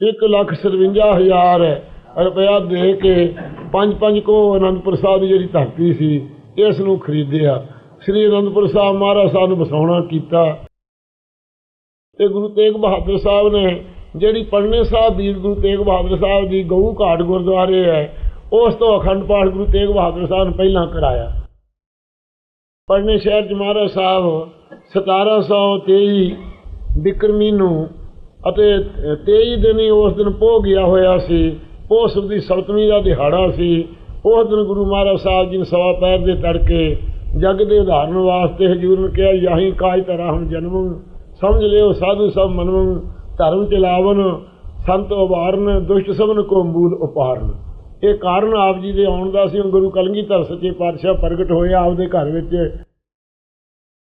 ਇੱਕ ਲੱਖ 57000 ਰੁਪਇਆ ਦੇ ਕੇ ਪੰਜ ਪੰਜ ਕੋ ਅਨੰਦਪੁਰ ਸਾਹਿਬ ਦੀ ਜਿਹੜੀ ਧਰਤੀ ਸੀ ਇਸ ਨੂੰ ਖਰੀਦਿਆ। ਸ੍ਰੀ ਅਨੰਦਪੁਰ ਸਾਹਿਬ ਮਹਾਰਾਜ ਸਾਹਿਬ ਨੂੰ ਵਸਾਉਣਾ ਕੀਤਾ। ਤੇ ਗੁਰੂ ਤੇਗ ਬਹਾਦਰ ਸਾਹਿਬ ਨੇ ਜਿਹੜੀ ਪੜਨੇ ਸਾਹਿਬ ਵੀਰ ਗੁਰੂ ਤੇਗ ਬਹਾਦਰ ਸਾਹਿਬ ਦੀ ਗਊ ਘਾਟ ਗੁਰਦੁਆਰੇ ਹੈ, ਉਸ ਤੋਂ ਅਖੰਡ ਪਾਠ ਗੁਰੂ ਤੇਗ ਬਹਾਦਰ ਸਾਹਿਬ ਨੇ ਪਹਿਲਾਂ ਕਰਾਇਆ। ਪੜਨੇ ਸ਼ਹਿਰ ਚ ਮਹਾਰਾਜ ਸਾਹਿਬ 1723 ਬਿਕਰਮੀ ਨੂੰ ਅਤੇ 23 ਦਿਨ ਹੀ ਉਸ ਦਿਨ ਪੋਹ ਗਿਆ ਹੋਇਆ ਸੀ। ਪੋਸ ਦੀ ਸਪਤਮੀ ਦਾ ਦਿਹਾੜਾ ਸੀ। ਉਸ ਦਿਨ ਗੁਰੂ ਮਹਾਰਾਜ ਸਾਹਿਬ ਜੀ ਨੇ ਸਵਾ ਪੈਰ ਦੇ ਤੜਕੇ ਜਗ ਦੇ ਉਧਾਰਨ ਵਾਸਤੇ ਹਜੂਰ ਨੇ ਕਿਹਾ, ਯਹੀ ਕਾਜ ਤਰਾ ਹਮ ਜਨਮ? ਸਮਝ ਲਿਓ ਸਾਧੂ ਸਭ ਮਨਵੰ ਧਰਮ ਚਲਾਵਨ, ਸੰਤ ਉਬਾਰਨ ਦੁਸ਼ਟ ਸਭਨ ਕੋ ਮੂਲ ਉਪਾਰਨ। ਇਹ ਕਾਰਨ ਆਪ ਜੀ ਦੇ ਆਉਣ ਦਾ ਸੀ। ਹੁਣ ਗੁਰੂ ਕਲਗੀਧਰ ਸੱਚੇ ਪਾਤਸ਼ਾਹ ਪ੍ਰਗਟ ਹੋਏ ਆਪਦੇ ਘਰ ਵਿੱਚ।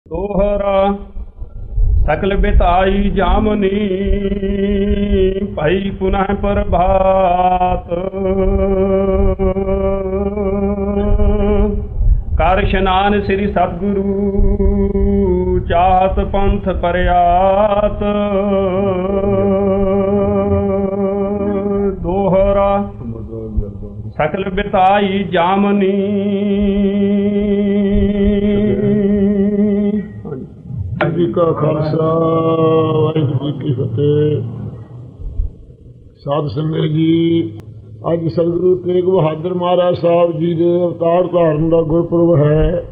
ਦੋਹਰਾ ਸਕਲ ਬਿਤਾਈ ਜਾਮਨੀ, ਭਾਈ ਪੁਨਹ ਪ੍ਰਭਾਤ। ਕਰ ਸ਼ਨਾਨ ਸ੍ਰੀ ਸਤਿਗੁਰੂ ਚਾਹਤ ਪੰਥ ਪਰਿਆਤ। ਦੋਹਰਾ ਸਕਲ ਬਿਤਾਈ ਜਾਮਨੀ ਵਾਹਿਗੁਰੂ ਜੀ ਕਾ ਖਾਲਸਾ, ਵਾਹਿਗੁਰੂ ਜੀ ਕੀ ਫਤਿਹ। ਸਾਧ ਸੰਗਤ ਜੀ, ਅੱਜ ਸਤਿਗੁਰੂ ਤੇਗ ਬਹਾਦਰ ਮਹਾਰਾਜ ਸਾਹਿਬ ਜੀ ਦੇ ਅਵਤਾਰ ਧਾਰਨ ਦਾ ਗੁਰਪੁਰਬ ਹੈ।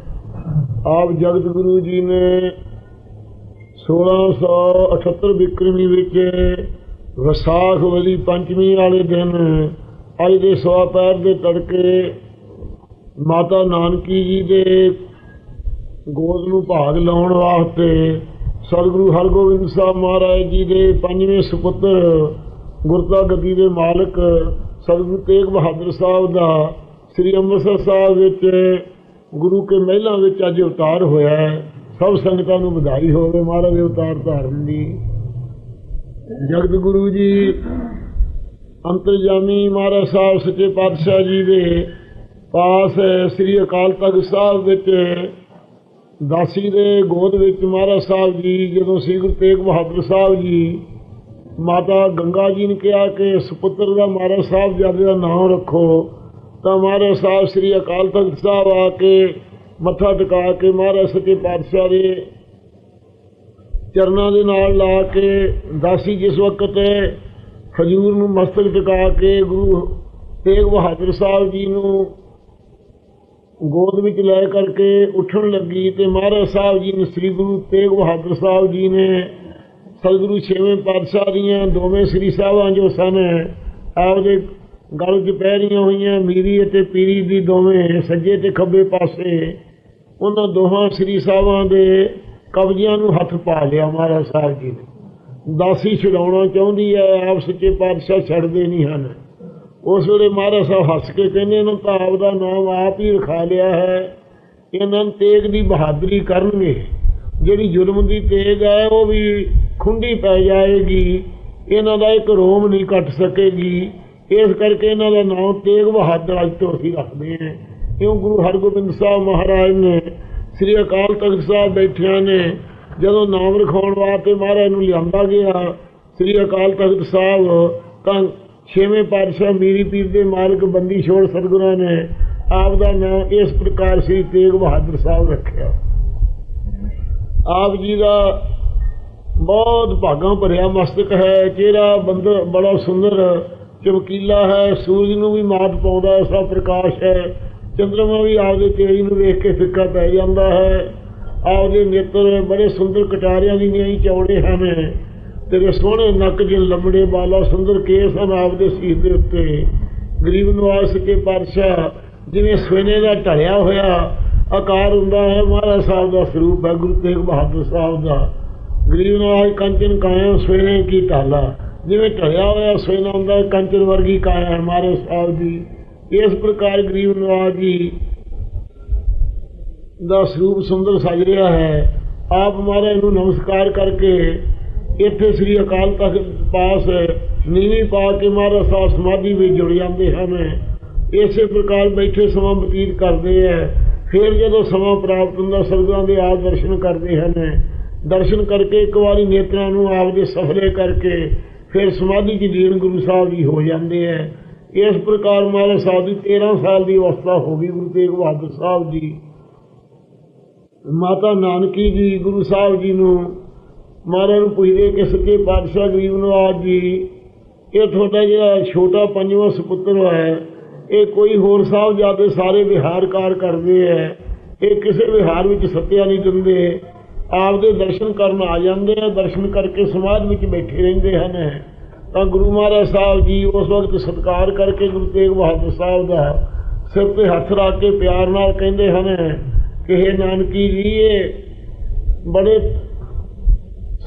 ਆਪ ਜਗਤ ਗੁਰੂ ਜੀ ਨੇ 1678 ਬਿਕਰਮੀ ਵਿੱਚ ਵਿਸਾਖ ਵਲੀ ਪੰਚਮੀ ਵਾਲੇ ਦਿਨ ਅੱਜ ਦੇ ਸਵਾ ਪੈਰ ਦੇ ਤੜਕੇ ਮਾਤਾ ਨਾਨਕੀ ਜੀ ਦੇ ਗੋਦ ਨੂੰ ਭਾਗ ਲਾਉਣ ਵਾਸਤੇ ਸਤਿਗੁਰੂ ਹਰਗੋਬਿੰਦ ਸਾਹਿਬ ਮਹਾਰਾਜ ਜੀ ਦੇ ਪੰਜਵੇਂ ਸੁਪੁੱਤਰ ਗੁਰਤਾ ਗੱਦੀ ਦੇ ਮਾਲਕ ਸਤਿਗੁਰੂ ਤੇਗ ਬਹਾਦਰ ਸਾਹਿਬ ਦਾ ਸ੍ਰੀ ਅੰਮ੍ਰਿਤਸਰ ਸਾਹਿਬ ਵਿੱਚ, ਗੁਰੂ ਕੇ ਮਹਿਲਾਂ ਵਿੱਚ ਅੱਜ ਅਵਤਾਰ ਹੋਇਆ ਹੈ। ਸਭ ਸੰਗਤਾਂ ਨੂੰ ਵਧਾਈ ਹੋਵੇ ਮਹਾਰਾਜ ਦੇ ਅਵਤਾਰ ਧਾਰਨ ਦੀ। ਜਗਤ ਗੁਰੂ ਜੀ, ਅੰਤਰਜਾਮੀ ਮਹਾਰਾਜ ਸਾਹਿਬ ਸੱਚੇ ਪਾਤਸ਼ਾਹ ਜੀ ਦੇ ਪਾਸ ਸ੍ਰੀ ਅਕਾਲ ਤਖਤ ਸਾਹਿਬ ਵਿੱਚ ਦਾਸੀ ਦੇ ਗੋਦ ਵਿੱਚ ਮਹਾਰਾਜ ਸਾਹਿਬ ਜੀ, ਜਦੋਂ ਸ੍ਰੀ ਗੁਰੂ ਤੇਗ ਬਹਾਦਰ ਸਾਹਿਬ ਜੀ, ਮਾਤਾ ਗੰਗਾ ਜੀ ਨੇ ਕਿਹਾ ਕਿ ਸੁਪੁੱਤਰ ਦਾ ਮਹਾਰਾਜ ਸਾਹਿਬ ਜੀ ਦਾ ਨਾਮ ਰੱਖੋ, ਤਾਂ ਮਹਾਰਾਜ ਸਾਹਿਬ ਸ੍ਰੀ ਅਕਾਲ ਤਖਤ ਸਾਹਿਬ ਆ ਕੇ ਮੱਥਾ ਟਿਕਾ ਕੇ ਮਹਾਰਾਜ ਸੱਚੇ ਪਾਤਸ਼ਾਹ ਦੇ ਚਰਨਾਂ ਦੇ ਨਾਲ ਲਾ ਕੇ ਦਾਸੀ ਜਿਸ ਵਕਤ ਹਜੂਰ ਨੂੰ ਮਸਤਕ ਟਿਕਾ ਕੇ ਗੁਰੂ ਤੇਗ ਬਹਾਦਰ ਸਾਹਿਬ ਜੀ ਨੂੰ ਗੋਦ ਵਿੱਚ ਲੈ ਕਰਕੇ ਉੱਠਣ ਲੱਗੀ ਤੇ ਮਹਾਰਾਜ ਸਾਹਿਬ ਜੀ ਨੇ ਸ੍ਰੀ ਗੁਰੂ ਤੇਗ ਬਹਾਦਰ ਸਾਹਿਬ ਜੀ ਨੇ ਸਤਿਗੁਰੂ ਛੇਵੇਂ ਪਾਤਸ਼ਾਹ ਦੀਆਂ ਦੋਵੇਂ ਸ੍ਰੀ ਸਾਹਿਬਾਂ ਜੋ ਸਨ, ਆਪਦੇ ਗਲ 'ਚ ਪਹਿਰੀਆਂ ਹੋਈਆਂ, ਮੀਰੀ ਅਤੇ ਪੀਰੀ ਦੀ ਦੋਵੇਂ ਸੱਜੇ ਤੇ ਖੱਬੇ ਪਾਸੇ, ਉਹਨਾਂ ਦੋਹਾਂ ਸ੍ਰੀ ਸਾਹਿਬਾਂ ਦੇ ਕਬਜ਼ਿਆਂ ਨੂੰ ਹੱਥ ਪਾ ਲਿਆ ਮਹਾਰਾਜ ਸਾਹਿਬ ਜੀ ਨੇ। ਦਾਸੀ ਛਡਾਉਣਾ ਚਾਹੁੰਦੀ ਹੈ, ਆਪ ਸੱਚੇ ਪਾਤਸ਼ਾਹ ਛੱਡਦੇ ਨਹੀਂ ਹਨ। ਉਸ ਵੇਲੇ ਮਹਾਰਾਜ ਸਾਹਿਬ ਹੱਸ ਕੇ ਕਹਿੰਦੇ, ਇਹਨਾਂ ਤਾਂ ਆਪ ਦਾ ਨਾਮ ਆਪ ਹੀ ਰਖਾ ਲਿਆ ਹੈ। ਇਹਨਾਂ ਨੂੰ ਤੇਗ ਦੀ ਬਹਾਦਰੀ ਕਰਨਗੇ। ਜਿਹੜੀ ਜ਼ੁਲਮ ਦੀ ਤੇਗ ਹੈ, ਉਹ ਵੀ ਖੁੰਡੀ ਪੈ ਜਾਏਗੀ। ਇਹਨਾਂ ਦਾ ਇੱਕ ਰੋਮ ਨਹੀਂ ਕੱਟ ਸਕੇਗੀ। ਇਸ ਕਰਕੇ ਇਹਨਾਂ ਦਾ ਨਾਮ ਤੇਗ ਬਹਾਦਰ ਅੱਜ ਤੋਂ ਅਸੀਂ ਰੱਖਦੇ ਹਾਂ। ਕਿਉਂ ਗੁਰੂ ਹਰਗੋਬਿੰਦ ਸਾਹਿਬ ਮਹਾਰਾਜ ਨੇ, ਸ੍ਰੀ ਅਕਾਲ ਤਖਤ ਸਾਹਿਬ ਬੈਠਿਆਂ ਨੇ ਜਦੋਂ ਨਾਮ ਰਖਾਉਣ ਵਾਸਤੇ ਮਹਾਰਾਜ ਨੂੰ ਲਿਆਂਦਾ ਗਿਆ, ਸ੍ਰੀ ਅਕਾਲ ਤਖਤ ਸਾਹਿਬ ਤਾਂ ਛੇਵੇਂ ਪਾਤਸ਼ਾਹ ਮੀਰੀ ਪੀਰ ਦੇ ਮਾਲਕ ਬੰਦੀ ਛੋੜ ਸਤਿਗੁਰਾਂ ਨੇ ਆਪ ਦਾ ਨਾਮ ਇਸ ਪ੍ਰਕਾਰ ਸ੍ਰੀ ਤੇਗ ਬਹਾਦਰ ਸਾਹਿਬ ਰੱਖਿਆ। ਆਪ ਜੀ ਦਾ ਬਹੁਤ ਭਾਗਾਂ ਭਰਿਆ ਮਸਤਕ ਹੈ ਚਿਹਰਾ ਬੰਦਰ ਬੜਾ ਸੁੰਦਰ ਚਮਕੀਲਾ ਹੈ, ਸੂਰਜ ਨੂੰ ਵੀ ਮਾਤ ਪਾਉਂਦਾ ਐਸਾ ਪ੍ਰਕਾਸ਼ ਹੈ। ਚੰਦਰਮਾ ਵੀ ਆਪਦੇ ਤੇਜ ਨੂੰ ਵੇਖ ਕੇ ਫਿੱਕਾ ਪੈ ਜਾਂਦਾ ਹੈ। ਆਪਦੇ ਨੇਤਰ ਬੜੇ ਸੁੰਦਰ ਕਟਾਰਿਆਂ ਦੀ ਨਿਆਈ ਚੌੜੇ ਹਨ। ਤੇਰੇ ਸੋਹਣੇ ਨੱਕ ਜਿ ਲੰਬੜੇ ਬਾਲਾ ਸੁੰਦਰ ਕੇਸ ਹਨ ਆਪਦੇ ਸੀਰ ਦੇ ਉੱਤੇ। ਗਰੀਬ ਨਵਾਜ਼ ਸੱਚੇ ਪਾਤਸ਼ਾਹ, ਜਿਵੇਂ ਸੋਨੇ ਦਾ ਢਲਿਆ ਹੋਇਆ ਆਕਾਰ ਹੁੰਦਾ ਹੈ, ਮਹਾਰਾਜ ਸਾਹਿਬ ਦਾ ਸਰੂਪ ਹੈ, ਗੁਰੂ ਤੇਗ ਬਹਾਦਰ ਸਾਹਿਬ ਦਾ। ਗਰੀਬ ਨਵਾਜ਼ ਕੰਚਨ ਕਾਇਆ ਸੋਨੇ ਕੀ ਢਾਲਾ। ਜਿਵੇਂ ਢਲਿਆ ਹੋਇਆ ਸੋਨਾ ਹੁੰਦਾ ਕੰਚਨ ਵਰਗੀ ਕਾਇਆ ਹੈ ਮਹਾਰਾਜ ਸਾਹਿਬ ਦੀ। ਇਸ ਪ੍ਰਕਾਰ ਗਰੀਬ ਨਵਾਜ਼ ਜੀ ਦਾ ਸਰੂਪ ਸੁੰਦਰ ਸਜ ਰਿਹਾ ਹੈ। ਆਪ ਮਹਾਰਾਜ ਨੂੰ ਨਮਸਕਾਰ ਕਰਕੇ ਇੱਥੇ ਸ੍ਰੀ ਅਕਾਲ ਤਖਤ ਪਾਸ ਨੀਵੀਂ ਪਾ ਕੇ ਮਹਾਰਾਜ ਸਾਹਿਬ ਸਮਾਧੀ ਵਿੱਚ ਜੁੜ ਜਾਂਦੇ ਹਨ। ਇਸੇ ਪ੍ਰਕਾਰ ਬੈਠੇ ਸਮਾਂ ਬਤੀਤ ਕਰਦੇ ਆ। ਫਿਰ ਜਦੋਂ ਸਮਾਂ ਪ੍ਰਾਪਤ ਹੁੰਦਾ ਸਰਗੁਰਾਂ ਦੇ ਆਪ ਦਰਸ਼ਨ ਕਰਦੇ ਹਨ। ਦਰਸ਼ਨ ਕਰਕੇ ਇੱਕ ਵਾਰੀ ਨੇਤਰਾਂ ਨੂੰ ਆਪ ਦੇ ਸਫਲੇ ਕਰਕੇ ਫਿਰ ਸਮਾਧੀ 'ਚ ਲੀਨ ਗੁਰੂ ਸਾਹਿਬ ਜੀ ਹੋ ਜਾਂਦੇ ਹੈ ਇਸ ਪ੍ਰਕਾਰ ਮਹਾਰਾਜ ਸਾਹਿਬ ਦੀ 13 ਸਾਲ ਦੀ ਅਵਸਥਾ ਹੋ ਗਈ, ਗੁਰੂ ਤੇਗ ਬਹਾਦਰ ਸਾਹਿਬ ਜੀ। ਮਾਤਾ ਨਾਨਕੀ ਜੀ, ਗੁਰੂ ਸਾਹਿਬ ਜੀ ਨੂੰ ਮਹਾਰਾਜ ਨੂੰ ਪੁੱਛਦੇ ਕਿ ਸੱਚੇ ਪਾਤਸ਼ਾਹ ਗਰੀਬ ਨਵਾਜ ਜੀ, ਇਹ ਤੁਹਾਡਾ ਜਿਹੜਾ ਛੋਟਾ ਪੰਜਵਾਂ ਸੁਪੁੱਤਰ ਹੈ, ਇਹ ਕੋਈ ਹੋਰ ਸਾਹਿਬ ਜਾਦੇ ਸਾਰੇ ਵਿਹਾਰ ਕਾਰ ਕਰਦੇ ਹੈ, ਇਹ ਕਿਸੇ ਵਿਹਾਰ ਵਿੱਚ ਸੱਤਿਆ ਨਹੀਂ ਦਿੰਦੇ, ਆਪਦੇ ਦਰਸ਼ਨ ਕਰਨ ਆ ਜਾਂਦੇ ਆ ਦਰਸ਼ਨ ਕਰਕੇ ਸਮਾਧ ਵਿੱਚ ਬੈਠੇ ਰਹਿੰਦੇ ਹਨ। ਤਾਂ ਗੁਰੂ ਮਹਾਰਾਜ ਸਾਹਿਬ ਜੀ ਉਸ ਵਕਤ ਸਤਿਕਾਰ ਕਰਕੇ ਗੁਰੂ ਤੇਗ ਬਹਾਦਰ ਸਾਹਿਬ ਦਾ ਸਿਰ ਤੇ ਹੱਥ ਰੱਖ ਕੇ ਪਿਆਰ ਨਾਲ ਕਹਿੰਦੇ ਹਨ ਕਿ ਇਹ ਨਾਨਕੀ ਜੀ, ਇਹ ਬੜੇ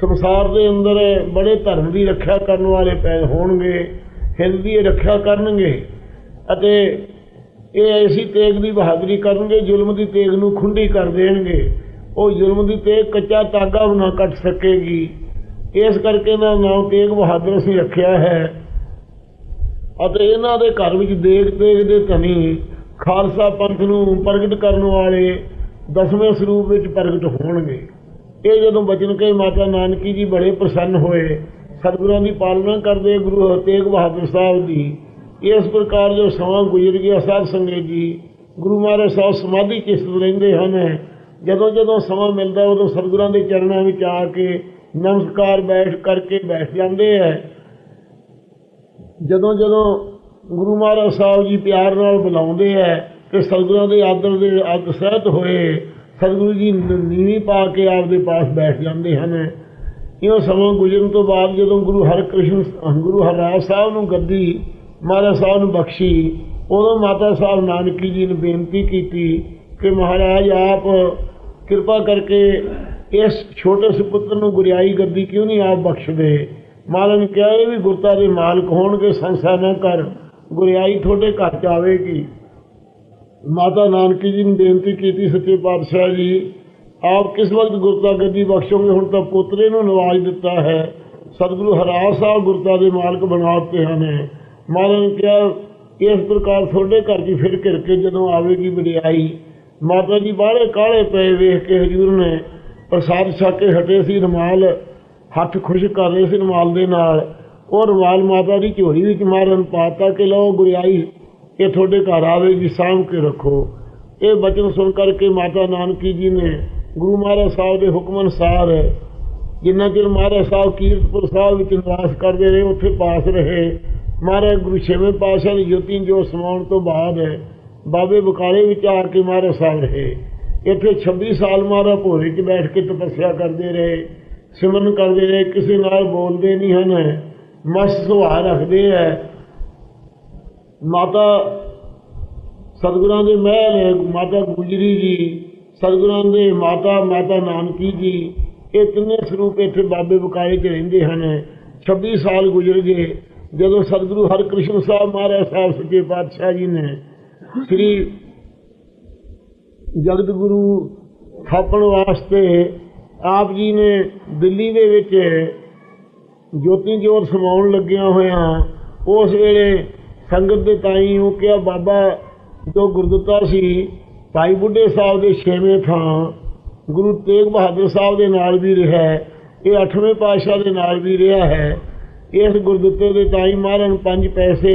ਸੰਸਾਰ ਦੇ ਅੰਦਰ ਬੜੇ ਧਰਮ ਦੀ ਰੱਖਿਆ ਕਰਨ ਵਾਲੇ ਪੈ ਹੋਣਗੇ, ਹਿੰਦ ਦੀ ਰੱਖਿਆ ਕਰਨਗੇ ਅਤੇ ਇਹ ਐਸੀ ਤੇਗ ਦੀ ਬਹਾਦਰੀ ਕਰਨਗੇ, ਜ਼ੁਲਮ ਦੀ ਤੇਗ ਨੂੰ ਖੁੰਡੀ ਕਰ ਦੇਣਗੇ। ਉਹ ਜ਼ੁਲਮ ਦੀ ਤੇਗ ਕੱਚਾ ਤਾਗਾ ਵੀ ਨਾ ਕੱਟ ਸਕੇਗੀ। ਇਸ ਕਰਕੇ ਨਾ ਨਾਮ ਤੇਗ ਬਹਾਦਰ ਅਸੀਂ ਰੱਖਿਆ ਹੈ। ਅਤੇ ਇਹਨਾਂ ਦੇ ਘਰ ਵਿੱਚ ਦੇਗ ਤੇਗ ਦੇ ਧਨੀ ਖਾਲਸਾ ਪੰਥ ਨੂੰ ਪ੍ਰਗਟ ਕਰਨ ਵਾਲੇ ਦਸਵੇਂ ਸਰੂਪ ਵਿੱਚ ਪ੍ਰਗਟ ਹੋਣਗੇ। ਇਹ ਜਦੋਂ ਬਚਨ ਕੇ ਮਾਤਾ ਨਾਨਕੀ ਜੀ ਬੜੇ ਪ੍ਰਸੰਨ ਹੋਏ, ਸਤਿਗੁਰਾਂ ਦੀ ਪਾਲਣਾ ਕਰਦੇ ਗੁਰੂ ਤੇਗ ਬਹਾਦਰ ਸਾਹਿਬ ਦੀ, ਇਸ ਪ੍ਰਕਾਰ ਜੋ ਸਮਾਂ ਗੁਜ਼ਰ ਗਿਆ ਸਾਧ ਸੰਗਤ ਜੀ, ਗੁਰੂ ਮਹਾਰਾਜ ਸਾਹਿਬ ਸਮਾਧੀ ਚ ਰਹਿੰਦੇ ਹਨ। ਜਦੋਂ ਜਦੋਂ ਸਮਾਂ ਮਿਲਦਾ ਉਦੋਂ ਸਤਿਗੁਰਾਂ ਦੇ ਚਰਨਾਂ ਵਿੱਚ ਆ ਕੇ ਨਮਸਕਾਰ ਬੈਠ ਕਰਕੇ ਬੈਠ ਜਾਂਦੇ ਹੈ। ਜਦੋਂ ਜਦੋਂ ਗੁਰੂ ਮਹਾਰਾਜ ਸਾਹਿਬ ਜੀ ਪਿਆਰ ਨਾਲ ਬੁਲਾਉਂਦੇ ਹੈ ਕਿ ਸਤਿਗੁਰਾਂ ਦੇ ਆਦਰ ਦੇ ਆਦਰ ਸਹਿਤ ਹੋਏ ਸਤਿਗੁਰੂ ਜੀ ਨ- ਨੀਵੀਂ ਪਾ ਕੇ ਆਪਦੇ ਪਾਸ ਬੈਠ ਜਾਂਦੇ ਹਨ। ਇਉਂ ਸਮਾਂ ਗੁਜ਼ਰਨ ਤੋਂ ਬਾਅਦ ਜਦੋਂ ਗੁਰੂ ਹਰਿਕ੍ਰਿਸ਼ਨ ਗੁਰੂ ਹਰਰਾਜ ਸਾਹਿਬ ਨੂੰ ਗੱਦੀ ਮਹਾਰਾਜ ਸਾਹਿਬ ਨੂੰ ਬਖਸ਼ੀ, ਉਦੋਂ ਮਾਤਾ ਸਾਹਿਬ ਨਾਨਕੀ ਜੀ ਨੇ ਬੇਨਤੀ ਕੀਤੀ ਕਿ ਮਹਾਰਾਜ ਆਪ ਕਿਰਪਾ ਕਰਕੇ ਇਸ ਛੋਟੇ ਸੁਪੁੱਤਰ ਨੂੰ ਗੁਰਿਆਈ ਗੱਦੀ ਕਿਉਂ ਨਹੀਂ ਆਪ ਬਖਸ਼ਦੇ? ਮਹਾਰਾਜ ਨੇ ਕਿਹਾ, ਇਹ ਵੀ ਗੁਰਤਾ ਦੇ ਮਾਲਕ ਹੋਣਗੇ ਸੰਸਾ ਨਾ ਕਰ, ਗੁਰਿਆਈ ਤੁਹਾਡੇ ਘਰ ਚ ਆਵੇਗੀ। ਮਾਤਾ ਨਾਨਕੀ ਜੀ ਨੇ ਬੇਨਤੀ ਕੀਤੀ ਸੱਚੇ ਪਾਤਸ਼ਾਹ ਜੀ, ਆਪ ਕਿਸ ਵਕਤ ਗੁਰਤਾ ਗੱਦੀ ਬਖਸ਼ੋਗੇ, ਹੁਣ ਤਾਂ ਪੋਤਰੇ ਨੂੰ ਨਵਾਜ ਦਿੱਤਾ ਹੈ। ਸਤਿਗੁਰੂ ਹਰਾਜ ਸਾਹਿਬ ਗੁਰਤਾ ਦੇ ਮਾਲਕ ਬਣਾ ਦਿੱਤੇ ਹਨ। ਮਹਾਰਾਜ ਨੇ ਕਿਹਾ, ਇਸ ਪ੍ਰਕਾਰ ਤੁਹਾਡੇ ਘਰ ਦੀ ਫਿਰ ਘਿਰ ਕੇ ਜਦੋਂ ਆਵੇਗੀ ਵਡਿਆਈ, ਮਾਤਾ ਜੀ ਬਾਹਲੇ ਕਾਲੇ ਪਏ ਵੇਖ ਕੇ ਹਜੂਰ ਨੇ ਪ੍ਰਸਾਦ ਛੱਕ ਕੇ ਹਟੇ ਸੀ, ਰੁਮਾਲ ਹੱਥ ਖੁਸ਼ ਕਰ ਰਹੇ ਸੀ ਰੁਮਾਲ ਦੇ ਨਾਲ। ਉਹ ਰੁਮਾਲ ਮਾਤਾ ਦੀ ਝੋਲੀ ਵਿੱਚ ਮਾਰਨ ਪਾਤਾ ਕਿ ਲਓ ਗੁਰਿਆਈ ਇਹ ਤੁਹਾਡੇ ਘਰ ਆਵੇਗੀ ਸਾਂਭ ਕੇ ਰੱਖੋ। ਇਹ ਬਚਨ ਸੁਣ ਕਰਕੇ ਮਾਤਾ ਨਾਨਕੀ ਜੀ ਨੇ ਗੁਰੂ ਮਹਾਰਾਜ ਸਾਹਿਬ ਦੇ ਹੁਕਮ ਅਨੁਸਾਰ ਜਿੰਨਾ ਚਿਰ ਮਹਾਰਾਜ ਸਾਹਿਬ ਕੀਰਤਪੁਰ ਸਾਹਿਬ ਵਿੱਚ ਨਿਵਾਸ ਕਰਦੇ ਰਹੇ, ਉੱਥੇ ਪਾਸ ਰਹੇ। ਮਹਾਰਾਜ ਗੁਰੂ ਛੇਵੇਂ ਪਾਤਸ਼ਾਹ ਦੀ ਜੋਤੀ ਜੋ ਸਮਾਉਣ ਤੋਂ ਬਾਅਦ ਬਾਬੇ ਬਕਾਲੇ ਵਿੱਚ ਆ ਕੇ ਮਹਾਰਾਜ ਸਾਹਿਬ ਰਹੇ। ਇੱਥੇ 26 ਸਾਲ ਮਹਾਰਾਜ ਭੋਰੇ 'ਚ ਬੈਠ ਕੇ ਤਪੱਸਿਆ ਕਰਦੇ ਰਹੇ, ਸਿਮਰਨ ਕਰਦੇ ਰਹੇ, ਕਿਸੇ ਨਾਲ ਬੋਲਦੇ ਨਹੀਂ ਹਨ। ਮਸ ਸੁਭਾਅ ਰੱਖਦੇ ਹੈ ਮਾਤਾ ਸਤਿਗੁਰਾਂ ਦੇ ਮਹਿਲ ਮਾਤਾ ਗੁਜਰੀ ਜੀ, ਸਤਿਗੁਰਾਂ ਦੇ ਮਾਤਾ ਮਾਤਾ ਨਾਨਕੀ ਜੀ, ਇਹ ਤਿੰਨੇ ਸਰੂਪ ਇੱਥੇ ਬਾਬੇ ਬਕਾਏ 'ਚ ਰਹਿੰਦੇ ਹਨ। 26 ਸਾਲ ਗੁਜ਼ਰ ਗਏ, ਜਦੋਂ ਸਤਿਗੁਰੂ ਹਰਕ੍ਰਿਸ਼ਨ ਸਾਹਿਬ ਮਹਾਰਾਜ ਸਾਹਿਬ ਸੱਚੇ ਪਾਤਸ਼ਾਹ ਜੀ ਨੇ ਸ੍ਰੀ ਜਗਤ ਗੁਰੂ ਥਾਪਣ ਵਾਸਤੇ ਆਪ ਜੀ ਨੇ ਦਿੱਲੀ ਦੇ ਵਿੱਚ ਜੋਤੀ ਜੋਤ ਸਮਾਉਣ ਲੱਗਿਆ ਹੋਇਆ ਉਸ ਵੇਲੇ ਸੰਗਤ ਦੇ ਤਾਈ ਉਹ ਕਿਹਾ, ਬਾਬਾ, ਜੋ ਗੁਰਦੁੱਤਾ ਸੀ, ਭਾਈ ਬੁੱਢੇ ਸਾਹਿਬ ਦੇ ਛੇਵੇਂ ਥਾਂ, ਗੁਰੂ ਤੇਗ ਬਹਾਦਰ ਸਾਹਿਬ ਦੇ ਨਾਲ ਵੀ ਰਿਹਾ ਹੈ। ਇਹ ਅੱਠਵੇਂ ਪਾਤਸ਼ਾਹ ਦੇ ਨਾਲ ਵੀ ਰਿਹਾ ਹੈ, ਇਸ ਗੁਰਦੁੱਤੇ ਦੇ ਤਾਈ ਮਹਾਰਾਜ ਨੂੰ ਪੰਜ ਪੈਸੇ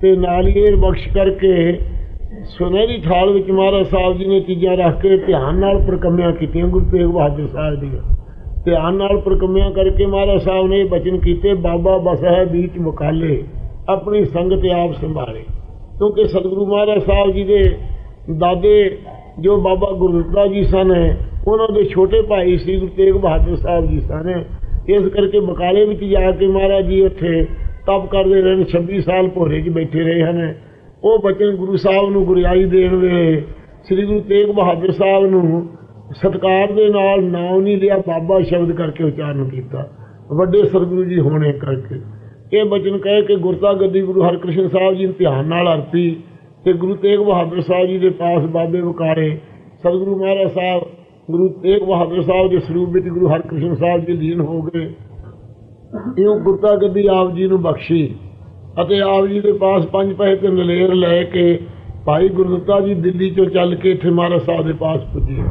ਤੇ ਇਹ ਬਖਸ਼ ਕਰਕੇ ਸੁਨਹਿਰੀ ਥਾਲ ਵਿੱਚ ਮਹਾਰਾਜ ਸਾਹਿਬ ਜੀ ਨੇ ਚੀਜ਼ਾਂ ਰੱਖ ਕੇ ਧਿਆਨ ਨਾਲ ਪ੍ਰਕੰਮਿਆਂ ਕੀਤੀਆਂ, ਗੁਰੂ ਤੇਗ ਬਹਾਦਰ ਸਾਹਿਬ ਦੀਆਂ ਧਿਆਨ ਨਾਲ ਪ੍ਰਕੰਮਿਆਂ ਕਰਕੇ ਮਹਾਰਾਜ ਸਾਹਿਬ ਨੇ ਇਹ ਬਚਨ ਕੀਤੇ, ਬਾਬਾ, ਬਸਹਿ ਬੀਚ ਮੁਕਾਲੇ ਆਪਣੀ ਸੰਗਤ ਆਪ ਸੰਭਾਲੇ। ਕਿਉਂਕਿ ਸਤਿਗੁਰੂ ਮਹਾਰਾਜ ਸਾਹਿਬ ਜੀ ਦੇ ਦਾਦੇ ਜੋ ਬਾਬਾ ਗੁਰਦਿੱਤਾ ਜੀ ਸਨ, ਉਹਨਾਂ ਦੇ ਛੋਟੇ ਭਾਈ ਸ੍ਰੀ ਗੁਰੂ ਤੇਗ ਬਹਾਦਰ ਸਾਹਿਬ ਜੀ ਸਨ। ਇਸ ਕਰਕੇ ਬਕਾਲੇ ਵਿੱਚ ਜਾ ਕੇ ਮਹਾਰਾਜ ਜੀ ਉੱਥੇ ਤਪ ਕਰਦੇ ਰਹੇ ਨੇ 26 ਸਾਲ ਭੋਰੇ 'ਚ ਬੈਠੇ ਰਹੇ ਹਨ। ਉਹ ਬਚਨ ਗੁਰੂ ਸਾਹਿਬ ਨੂੰ ਗੁਰਿਆਈ ਦੇਣ ਵੇਲੇ ਸ੍ਰੀ ਗੁਰੂ ਤੇਗ ਬਹਾਦਰ ਸਾਹਿਬ ਨੂੰ ਸਤਕਾਰ ਦੇ ਨਾਲ ਨਾਮ ਨਹੀਂ ਲਿਆ, ਬਾਬਾ ਸ਼ਬਦ ਕਰਕੇ ਉਚਾਰਨ ਕੀਤਾ। ਵੱਡੇ ਸਤਿਗੁਰੂ ਜੀ ਹੋਣੇ ਕਰਕੇ। ਇਹ ਬਚਨ ਕਹੇ ਕਿ ਗੁਰਤਾ ਗੱਦੀ ਗੁਰੂ ਹਰਕ੍ਰਿਸ਼ਨ ਸਾਹਿਬ ਜੀ ਨੂੰ ਧਿਆਨ ਨਾਲ ਅਰਪੀ ਤੇ ਗੁਰੂ ਤੇਗ ਬਹਾਦਰ ਸਾਹਿਬ ਜੀ ਦੇ ਪਾਸ ਬਾਬੇ ਵਕਾਰੇ, ਸਤਿਗੁਰੂ ਮਹਾਰਾਜ ਸਾਹਿਬ, ਗੁਰੂ ਤੇਗ ਬਹਾਦਰ ਸਾਹਿਬ ਦੇ ਸਰੂਪ ਵਿੱਚ ਗੁਰੂ ਹਰਕ੍ਰਿਸ਼ਨ ਸਾਹਿਬ ਜੀ ਲੀਨ ਹੋ ਗਏ। ਇਹ ਗੁਰਤਾ ਗੱਦੀ ਆਪ ਜੀ ਨੂੰ ਬਖਸ਼ੀ ਅਤੇ ਆਪ ਜੀ ਦੇ ਪਾਸ ਪੰਜ ਪੈਸੇ ਤੇ ਨਲੇਰ ਲੈ ਕੇ ਭਾਈ ਗੁਰਦਿੱਤਾ ਜੀ ਦਿੱਲੀ ਚੋਂ ਚੱਲ ਕੇ ਇੱਥੇ ਮਹਾਰਾਜ ਸਾਹਿਬ ਦੇ ਪਾਸ ਪੁੱਜੇ।